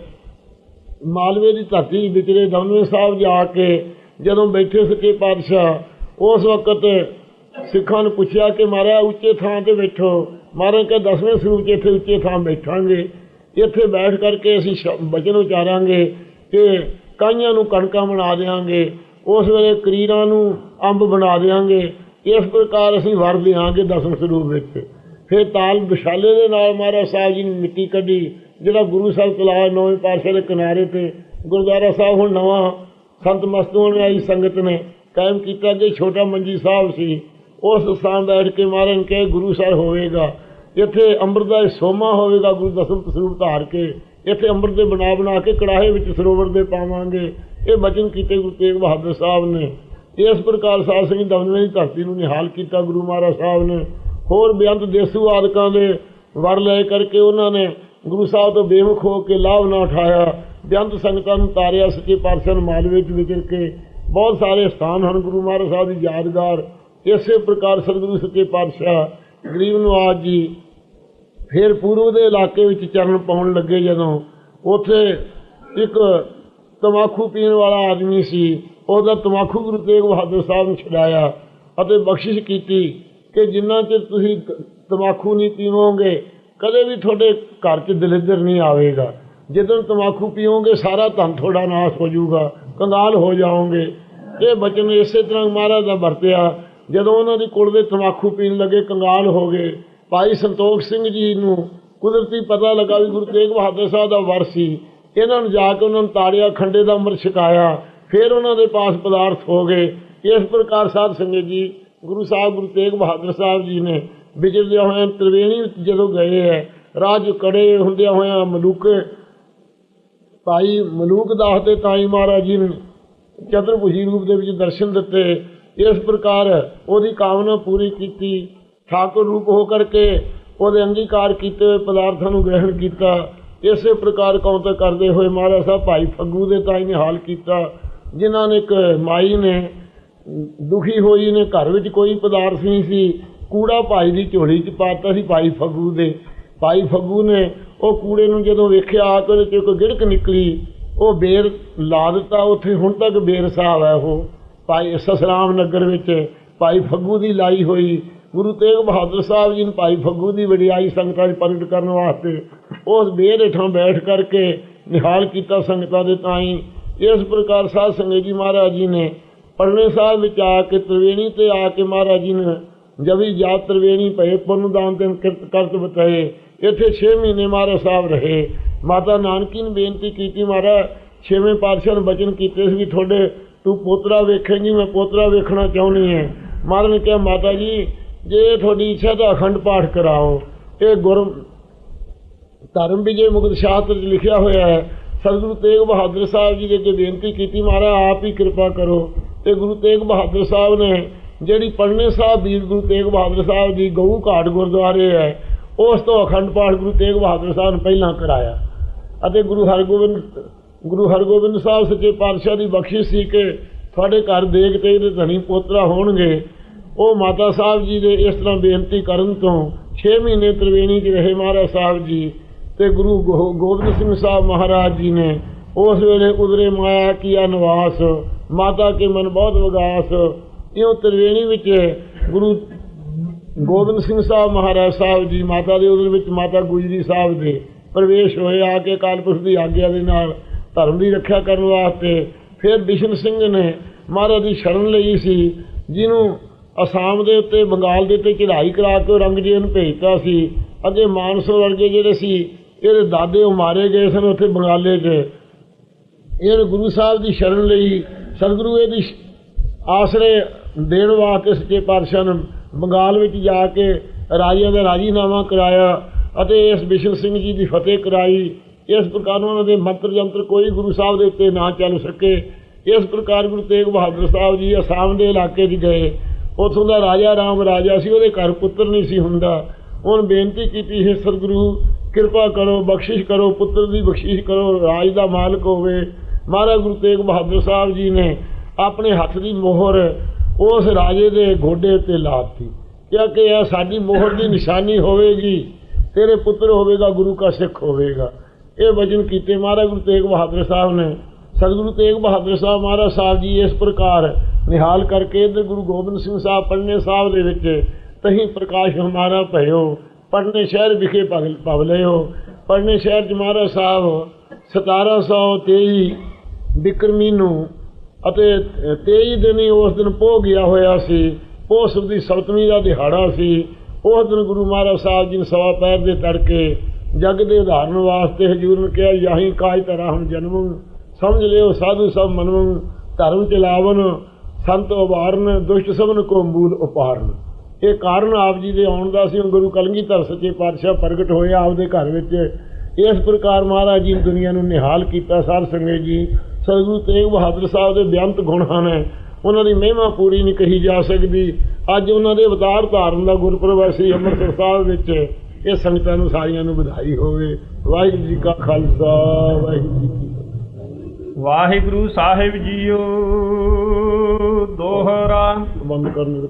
ਮਾਲਵੇ ਦੀ ਧਰਤੀ ਵਿਚਰੇ ਦਮਨਵੇ ਸਾਹਿਬ ਜਾ ਕੇ ਜਦੋਂ ਬੈਠੇ ਸਕੇ ਪਾਤਸ਼ਾਹ, ਉਸ ਵਕਤ ਸਿੱਖਾਂ ਨੂੰ ਪੁੱਛਿਆ ਕਿ ਮਹਾਰਾਜ ਉੱਚੇ ਥਾਂ ਤੇ ਬੈਠੋ। ਮਹਾਰਾਜ ਕਿ ਦਸਵੇਂ ਸਰੂਪ 'ਚ ਇੱਥੇ ਉੱਚੇ ਥਾਂ ਬੈਠਾਂਗੇ, ਇੱਥੇ ਬੈਠ ਕਰਕੇ ਅਸੀਂ ਸ਼- ਬਚਨ ਉਚਾਰਾਂਗੇ ਕਿ ਕਾਈਆਂ ਨੂੰ ਕਣਕਾਂ ਬਣਾ ਦੇਵਾਂਗੇ ਉਸ ਵੇਲੇ ਕਰੀਰਾਂ ਨੂੰ ਅੰਬ ਬਣਾ ਦੇਵਾਂਗੇ ਇਸ ਪ੍ਰਕਾਰ ਅਸੀਂ ਵਰ ਦਿਆਂਗੇ ਦਸਮ ਸਰੂਪ ਵਿੱਚ। ਫਿਰ ਤਾਲ ਵਿਸ਼ਾਲੇ ਦੇ ਨਾਲ ਮਹਾਰਾਜ ਸਾਹਿਬ ਜੀ ਨੇ ਮਿੱਟੀ ਕੱਢੀ, ਜਿਹੜਾ ਗੁਰੂ ਸਾਹਿਬ ਤਲਾਬ ਨੌਵੇਂ ਪਾਤਸ਼ਾਹ ਦੇ ਕਿਨਾਰੇ ਤੇ ਗੁਰਦੁਆਰਾ ਸਾਹਿਬ ਹੁਣ ਨਵਾਂ ਸੰਤ ਮਸਤੂਣ ਆਈ ਸੰਗਤ ਨੇ ਕਾਇਮ ਕੀਤਾ ਕਿ ਛੋਟਾ ਮੰਜੀ ਸਾਹਿਬ ਸੀ। ਉਸ ਸਥਾਨ ਬੈਠ ਕੇ ਮਹਾਰਾਜ ਕੇ ਗੁਰੂ ਸਰ ਹੋਵੇਗਾ। ਇੱਥੇ ਅੰਮ੍ਰਿਤ ਦਾ ਸੋਮਾ ਹੋਵੇਗਾ, ਗੁਰੂ ਦਸਮ ਸਰੂਪ ਧਾਰ ਕੇ। ਇੱਥੇ ਅੰਮ੍ਰਿਤ ਦੇ ਬਣਾ ਬਣਾ ਕੇ ਕੜਾਹੇ ਵਿੱਚ ਸਰੋਵਰ ਦੇ ਪਾਵਾਂਗੇ। ਇਹ ਬਚਨ ਕੀਤੇ ਗੁਰੂ ਤੇਗ ਬਹਾਦਰ ਸਾਹਿਬ ਨੇ। ਇਸ ਪ੍ਰਕਾਰ ਸਾਧ ਸਿੰਘ ਦਵਨੇ ਦੀ ਧਰਤੀ ਨੂੰ ਨਿਹਾਲ ਕੀਤਾ ਗੁਰੂ ਮਹਾਰਾਜ ਸਾਹਿਬ ਨੇ। ਹੋਰ ਬੇਅੰਤ ਦੇਸੂ ਆਦਿਕਾਂ ਦੇ ਵਰ ਲੈ ਕਰਕੇ ਉਹਨਾਂ ਨੇ ਗੁਰੂ ਸਾਹਿਬ ਤੋਂ ਬੇਮੁਖ ਹੋ ਕੇ ਲਾਭ ਨਾ ਉਠਾਇਆ। ਬੇਅੰਤ ਸੰਗਤਾਂ ਨੂੰ ਤਾਰਿਆ ਸੱਚੇ ਪਾਤਸ਼ਾਹ ਨੇ ਮਾਲਵੇ ਵਿੱਚ ਵਿਚਰ ਕੇ। ਬਹੁਤ ਸਾਰੇ ਸਥਾਨ ਹਨ ਗੁਰੂ ਮਹਾਰਾਜ ਸਾਹਿਬ ਦੀ ਯਾਦਗਾਰ। ਇਸੇ ਪ੍ਰਕਾਰ ਸਤਿਗੁਰੂ ਸੱਚੇ ਪਾਤਸ਼ਾਹ ਗਰੀਬ ਨਵਾਜ ਜੀ ਫਿਰ ਪੂਰਬ ਦੇ ਇਲਾਕੇ ਵਿੱਚ ਚਰਨ ਪਾਉਣ ਲੱਗੇ ਜਦੋਂ ਉੱਥੇ ਇੱਕ ਤਮਾਕੂ ਪੀਣ ਵਾਲਾ ਆਦਮੀ ਸੀ, ਉਹਦਾ ਤਮਾਕੂ ਗੁਰੂ ਤੇਗ ਬਹਾਦਰ ਸਾਹਿਬ ਨੇ ਛਡਾਇਆ ਅਤੇ ਬਖਸ਼ਿਸ਼ ਕੀਤੀ ਕਿ ਜਿੰਨਾ ਚਿਰ ਤੁਸੀਂ ਕ- ਤਮਾਕੂ ਨਹੀਂ ਪੀਵੋਗੇ, ਕਦੇ ਵੀ ਤੁਹਾਡੇ ਘਰ 'ਚ ਦਲਿੱਦਰ ਨਹੀਂ ਆਵੇਗਾ। ਜਦੋਂ ਤਮਾਕੂ ਪੀਓਗੇ, ਸਾਰਾ ਧਨ ਤੁਹਾਡਾ ਨਾਸ਼ ਹੋ ਜਾਊਗਾ, ਕੰਗਾਲ ਹੋ ਜਾਓਗੇ। ਇਹ ਬਚਨ ਇਸੇ ਤਰ੍ਹਾਂ ਮਹਾਰਾਜ ਦਾ ਵਰਤਿਆ ਜਦੋਂ ਉਹਨਾਂ ਦੀ ਕੁਲ ਦੇ ਤਮਾਕੂ ਪੀਣ ਲੱਗੇ, ਕੰਗਾਲ ਹੋ ਗਏ। ਭਾਈ ਸੰਤੋਖ ਸਿੰਘ ਜੀ ਨੂੰ ਕੁਦਰਤੀ ਪਤਾ ਲੱਗਾ ਵੀ ਗੁਰੂ ਤੇਗ ਬਹਾਦਰ ਸਾਹਿਬ ਦਾ ਵਰ ਸੀ। ਇਹਨਾਂ ਨੂੰ ਜਾ ਕੇ ਉਹਨਾਂ ਨੂੰ ਤਾੜਿਆ, ਖੰਡੇ ਦਾ ਅੰਮ੍ਰਿਤ ਛਕਾਇਆ। ਫਿਰ ਉਹਨਾਂ ਦੇ ਪਾਸ ਪਦਾਰਥ ਹੋ ਗਏ। ਇਸ ਪ੍ਰਕਾਰ ਸਾਧ ਸੰਗਤ ਜੀ, ਗੁਰੂ ਸਾਹਿਬ, ਗੁਰੂ ਤੇਗ ਬਹਾਦਰ ਸਾਹਿਬ ਜੀ ਨੇ ਵਿਚਰਦੇ ਹੋਏ ਤ੍ਰਿਵੇਣੀ ਵਿੱਚ ਜਦੋਂ ਗਏ ਹੈ, ਰਾਜ ਕੜੇ ਹੁੰਦਿਆਂ ਹੋਇਆਂ ਮਲੂਕੇ, ਭਾਈ ਮਲੂਕ ਦਾਸ ਦੇ ਤਾਈ ਮਹਾਰਾਜ ਜੀ ਨੇ ਚਤੁਰਭੁਜੀ ਰੂਪ ਦੇ ਵਿੱਚ ਦਰਸ਼ਨ ਦਿੱਤੇ। ਇਸ ਪ੍ਰਕਾਰ ਉਹਦੀ ਕਾਮਨਾ ਪੂਰੀ ਕੀਤੀ, ਠਾਕੁਰ ਰੂਪ ਹੋ ਕਰਕੇ ਉਹਦੇ ਅੰਗੀਕਾਰ ਕੀਤੇ ਹੋਏ ਪਦਾਰਥਾਂ ਨੂੰ ਗ੍ਰਹਿਣ ਕੀਤਾ। ਇਸੇ ਪ੍ਰਕਾਰ ਕੌਂਤ ਕਰਦੇ ਹੋਏ ਮਹਾਰਾਜ ਸਾਹਿਬ ਭਾਈ ਫੱਗੂ ਦੇ ਤਾਈ ਨੇ ਹਾਲ ਕੀਤਾ, ਜਿਨ੍ਹਾਂ ਨੇ ਇੱਕ ਮਾਈ ਨੇ, ਦੁਖੀ ਹੋਈ ਨੇ, ਘਰ ਵਿੱਚ ਕੋਈ ਪਦਾਰਥ ਨਹੀਂ ਸੀ, ਕੂੜਾ ਭਾਈ ਦੀ ਝੋਲੀ 'ਚ ਪਾਤਾ ਸੀ ਭਾਈ ਫੱਗੂ ਦੇ। ਭਾਈ ਫੱਗੂ ਨੇ ਉਹ ਕੂੜੇ ਨੂੰ ਜਦੋਂ ਵੇਖਿਆ ਆ ਕੇ ਉਹਦੇ 'ਚ ਇੱਕ ਗਿੜਕ ਨਿਕਲੀ, ਉਹ ਬੇਰ ਲਾ ਦਿੱਤਾ, ਉੱਥੇ ਹੁਣ ਤੱਕ ਬੇਰ ਸਾਹਿਬ ਹੈ ਉਹ। ਭਾਈ ਸਸਰਾਮ ਨਗਰ ਵਿੱਚ ਭਾਈ ਫੱਗੂ ਦੀ ਲਾਈ ਹੋਈ ਗੁਰੂ ਤੇਗ ਬਹਾਦਰ ਸਾਹਿਬ ਜੀ ਨੇ ਭਾਈ ਫੱਗੂ ਦੀ ਵਡਿਆਈ ਸੰਗਤਾਂ 'ਚ ਪ੍ਰਗਟ ਕਰਨ ਵਾਸਤੇ ਉਸ ਬੇਰ ਹੇਠਾਂ ਬੈਠ ਕਰਕੇ ਨਿਹਾਲ ਕੀਤਾ ਸੰਗਤਾਂ ਦੇ ਤਾਈਂ। ਇਸ ਪ੍ਰਕਾਰ ਸਾਧ ਸੰਗਤ ਜੀ ਮਹਾਰਾਜ ਜੀ ਨੇ ਪੜਨੇ ਸਾਹਿਬ ਵਿੱਚ ਆ ਕੇ ਤ੍ਰਿਵੇਣੀ ਤੇ ਆ ਕੇ ਮਹਾਰਾਜ ਜੀ ਨੇ ਜਵੀ ਜਾਤ ਤ੍ਰਿਵੇਣੀ ਭਏ ਪੁੰਨ ਦਾਨ ਤੇ ਕਿਰਤ ਕਰਤ ਬਤਾਏ। ਇੱਥੇ 6 ਮਹੀਨੇ ਮਹਾਰਾਜ ਸਾਹਿਬ ਰਹੇ। ਮਾਤਾ ਨਾਨਕੀ ਨੇ ਬੇਨਤੀ ਕੀਤੀ, ਮਹਾਰਾਜ, ਛੇਵੇਂ ਪਾਤਸ਼ਾਹ ਨੇ ਬਚਨ ਕੀਤੇ ਸੀ ਵੀ ਤੁਹਾਡੇ ਤੂੰ ਪੋਤਰਾ ਵੇਖੇਂਗੀ ਮੈਂ ਪੋਤਰਾ ਵੇਖਣਾ ਚਾਹੁੰਦੀ ਹੈ ਮਹਾਰਾਜ ਨੇ ਕਿਹਾ, ਮਾਤਾ ਜੀ, ਜੇ ਤੁਹਾਡੀ ਇੱਛਾ ਤਾਂ ਅਖੰਡ ਪਾਠ ਕਰਾਓ। ਇਹ ਗੁਰ ਧਰਮ ਵਿਜੇ ਮੁਕਤ ਸ਼ਾਸਤਰ 'ਚ ਲਿਖਿਆ ਹੋਇਆ ਹੈ, ਸਤਿਗੁਰੂ ਤੇਗ ਬਹਾਦਰ ਸਾਹਿਬ ਜੀ ਦੇ ਅੱਗੇ ਬੇਨਤੀ ਕੀਤੀ, ਮਹਾਰਾਜ, ਆਪ ਹੀ ਕਿਰਪਾ ਕਰੋ। ਤੇ ਗੁਰੂ ਤੇਗ ਬਹਾਦਰ ਸਾਹਿਬ ਨੇ ਜਿਹੜੀ ਪੜਨੇ ਸਾਹਿਬ ਵੀਰ ਗੁਰੂ ਤੇਗ ਬਹਾਦਰ ਸਾਹਿਬ ਦੀ ਗਊ ਘਾਟ ਗੁਰਦੁਆਰੇ ਹੈ, ਉਸ ਤੋਂ ਅਖੰਡ ਪਾਠ ਗੁਰੂ ਤੇਗ ਬਹਾਦਰ ਸਾਹਿਬ ਨੇ ਪਹਿਲਾਂ ਕਰਾਇਆ। ਅਤੇ ਗੁਰੂ ਹਰਗੋਬਿੰਦ ਗੁਰੂ ਹਰਗੋਬਿੰਦ ਸਾਹਿਬ ਸੱਚੇ ਪਾਤਸ਼ਾਹ ਦੀ ਬਖਸ਼ਿਸ਼ ਸੀ ਕਿ ਤੁਹਾਡੇ ਘਰ ਦੇਗ ਤੇਗ ਦੇ ਧਣੀ ਪੋਤਰਾ ਹੋਣਗੇ। ਉਹ ਮਾਤਾ ਸਾਹਿਬ ਜੀ ਦੇ ਇਸ ਤਰ੍ਹਾਂ ਬੇਨਤੀ ਕਰਨ ਤੋਂ 6 ਮਹੀਨੇ ਤ੍ਰਿਵੇਣੀ 'ਚ ਰਹੇ ਮਹਾਰਾਜ ਸਾਹਿਬ ਜੀ ਤੇ ਗੁਰੂ ਗੋ- ਗੋਬਿੰਦ ਸਿੰਘ ਸਾਹਿਬ ਮਹਾਰਾਜ ਜੀ ਨੇ ਉਸ ਵੇਲੇ ਉਦਰੇ ਮਾਇਆ ਕੀਆ ਨਿਵਾਸ, ਮਾਤਾ ਕੇ ਮਨ ਬਹੁਤ ਵਿਗਾਸ ਇਉਂ ਤ੍ਰਿਵੇਣੀ ਵਿੱਚ ਗੁਰੂ ਗੋਬਿੰਦ ਸਿੰਘ ਸਾਹਿਬ ਮਹਾਰਾਜ ਸਾਹਿਬ ਜੀ ਮਾਤਾ ਦੇ ਉਦਰ ਵਿੱਚ ਮਾਤਾ ਗੁਜਰੀ ਸਾਹਿਬ ਦੇ ਪ੍ਰਵੇਸ਼ ਹੋਏ ਆ ਕੇ ਕਾਲਪੁਰਖ ਦੀ ਆਗਿਆ ਦੇ ਨਾਲ ਧਰਮ ਦੀ ਰੱਖਿਆ ਕਰਨ ਵਾਸਤੇ ਫਿਰ ਬਿਸ਼ਨ ਸਿੰਘ ਨੇ ਮਹਾਰਾਜ ਦੀ ਸ਼ਰਨ ਲਈ ਸੀ, ਜਿਹਨੂੰ ਅਸਾਮ ਦੇ ਉੱਤੇ, ਬੰਗਾਲ ਦੇ ਉੱਤੇ ਚੜ੍ਹਾਈ ਕਰਾ ਕੇ ਔਰੰਗਜ਼ੇਬ ਨੂੰ ਭੇਜਤਾ ਸੀ। ਅੱਗੇ ਮਾਨਸੋ ਵਰਗੇ ਜਿਹੜੇ ਸੀ, ਇਹਦੇ ਦਾਦੇ ਉਹ ਮਾਰੇ ਗਏ ਸਨ ਉੱਥੇ ਬੰਗਾਲੇ 'ਚ। ਇਹ ਗੁਰੂ ਸਾਹਿਬ ਦੀ ਸ਼ਰਨ ਲਈ ਸਤਿਗੁਰੂ ਇਹਦੀ ਆਸਰੇ ਦੇਣ ਵਾਸਤੇ ਸੱਚੇ ਪਾਤਸ਼ਾਹ ਨੇ ਬੰਗਾਲ ਵਿੱਚ ਜਾ ਕੇ ਰਾਜਿਆਂ ਦਾ ਰਾਜੀਨਾਮਾ ਕਰਾਇਆ ਅਤੇ ਇਸ ਬਿਸ਼ਨ ਸਿੰਘ ਜੀ ਦੀ ਫਤਿਹ ਕਰਾਈ। ਇਸ ਪ੍ਰਕਾਰ ਉਹਨਾਂ ਦੇ ਮੰਤਰ ਜੰਤਰ ਕੋਈ ਗੁਰੂ ਸਾਹਿਬ ਦੇ ਉੱਤੇ ਨਾ ਚੱਲ ਸਕੇ। ਇਸ ਪ੍ਰਕਾਰ ਗੁਰੂ ਤੇਗ ਬਹਾਦਰ ਸਾਹਿਬ ਜੀ ਅਸਾਮ ਦੇ ਇਲਾਕੇ 'ਚ ਗਏ। ਉੱਥੋਂ ਦਾ ਰਾਜਾ ਰਾਮ ਰਾਜਾ ਸੀ, ਉਹਦੇ ਘਰ ਪੁੱਤਰ ਨਹੀਂ ਸੀ ਹੁੰਦਾ। ਉਹਨ ਬੇਨਤੀ ਕੀਤੀ ਹੈ ਸਤਿਗੁਰੂ, ਕਿਰਪਾ ਕਰੋ, ਬਖਸ਼ਿਸ਼ ਕਰੋ, ਪੁੱਤਰ ਦੀ ਬਖਸ਼ਿਸ਼ ਕਰੋ, ਰਾਜ ਦਾ ਮਾਲਕ ਹੋਵੇ। ਮਹਾਰਾਜ ਗੁਰੂ ਤੇਗ ਬਹਾਦਰ ਸਾਹਿਬ ਜੀ ਨੇ ਆਪਣੇ ਹੱਥ ਦੀ ਮੋਹਰ ਉਸ ਰਾਜੇ ਦੇ ਗੋਡੇ ਉੱਤੇ ਲਾਤੀ ਕਿਹਾ ਕਿ ਇਹ ਸਾਡੀ ਮੋਹਰ ਦੀ ਨਿਸ਼ਾਨੀ ਹੋਵੇਗੀ, ਤੇਰੇ ਪੁੱਤਰ ਹੋਵੇਗਾ, ਗੁਰੂ ਕਾ ਸਿੱਖ ਹੋਵੇਗਾ। ਇਹ ਵਜਨ ਕੀਤੇ ਮਹਾਰਾਜ ਗੁਰੂ ਤੇਗ ਬਹਾਦਰ ਸਾਹਿਬ ਨੇ। ਸਤਿਗੁਰੂ ਤੇਗ ਬਹਾਦਰ ਸਾਹਿਬ ਮਹਾਰਾਜ ਸਾਹਿਬ ਜੀ ਇਸ ਪ੍ਰਕਾਰ ਨਿਹਾਲ ਕਰਕੇ ਇੱਧਰ ਗੁਰੂ ਗੋਬਿੰਦ ਸਿੰਘ ਸਾਹਿਬ ਪੜਨੇ ਸਾਹਿਬ ਦੇ ਵਿੱਚ ਤਹੀਂ ਪ੍ਰਕਾਸ਼ ਹਮਾਰਾ ਭਇਓ ਪੜਨੇ ਸ਼ਹਿਰ ਵਿਖੇ ਭਗਲ ਹੋ ਪੜਨੇ ਸ਼ਹਿਰ ਚ ਮਹਾਰਾਜ ਸਾਹਿਬ 1723 ਬਿਕਰਮੀ ਨੂੰ ਅਤੇ 23 ਦਿਨ ਹੀ ਉਸ ਦਿਨ ਪੋਹ ਗਿਆ ਹੋਇਆ ਸੀ। ਪੋਹ ਦੀ ਸਪਤਮੀ ਦਾ ਦਿਹਾੜਾ ਸੀ। ਉਸ ਦਿਨ ਗੁਰੂ ਮਹਾਰਾਜ ਸਾਹਿਬ ਜੀ ਨੇ ਸਵਾ ਪੈਰ ਦੇ ਤੜਕੇ ਜਗ ਦੇ ਉਦਾਹਰਨ ਵਾਸਤੇ ਹਜੂਰ ਨੇ ਕਿਹਾ, ਯਾਹੀ ਕਾਜ ਤਰਾ ਹਮ ਜਨਮ? ਸਮਝ ਲਿਓ, ਸਾਧੂ ਸਭ ਮਨਵੰ। ਧਰਮ ਚਲਾਵਨ ਸੰਤ ਉਬਾਰਨ ਦੁਸ਼ਟ ਸਭਨ ਕੋ ਮੂਲ ਉਪਾਰਨ। ਇਹ ਕਾਰਨ ਆਪ ਜੀ ਦੇ ਆਉਣ ਦਾ ਸੀ, ਹੁਣ ਗੁਰੂ ਕਲਗੀਧਰ ਸੱਚੇ ਪਾਤਸ਼ਾਹ ਪ੍ਰਗਟ ਹੋਏ ਆਪਦੇ ਘਰ ਵਿੱਚ। ਇਸ ਪ੍ਰਕਾਰ ਮਹਾਰਾਜ ਜੀ ਦੁਨੀਆ ਨੂੰ ਨਿਹਾਲ ਕੀਤਾ। ਸਾਧ ਸੰਗਤ ਜੀ, ਸਤਿਗੁਰੂ ਤੇਗ ਬਹਾਦਰ ਸਾਹਿਬ ਦੇ ਬੇਅੰਤ ਗੁਣ ਹਨ। ਉਹਨਾਂ ਦੀ ਮਹਿਮਾ ਪੂਰੀ ਨਹੀਂ ਕਹੀ ਜਾ ਸਕਦੀ। ਅੱਜ ਉਹਨਾਂ ਦੇ ਅਵਤਾਰ ਧਾਰਨ ਦਾ ਗੁਰਪੁਰਬ ਹੈ ਸ੍ਰੀ ਅੰਮ੍ਰਿਤਸਰ ਸਾਹਿਬ ਵਿੱਚ। ਇਹ ਸੰਗਤਾਂ ਨੂੰ ਸਾਰੀਆਂ ਨੂੰ ਵਧਾਈ ਹੋਵੇ। ਵਾਹਿਗੁਰੂ ਜੀ ਕਾ ਖਾਲਸਾ ਵਾਹਿਗੁਰੂ ਜੀ ਕੀ ਫਤਿਹ। ਵਾਹਿਗੁਰੂ ਸਾਹਿਬ ਜੀਓ ਦੋਹਰਾ ਬੰਦ ਕਰਨ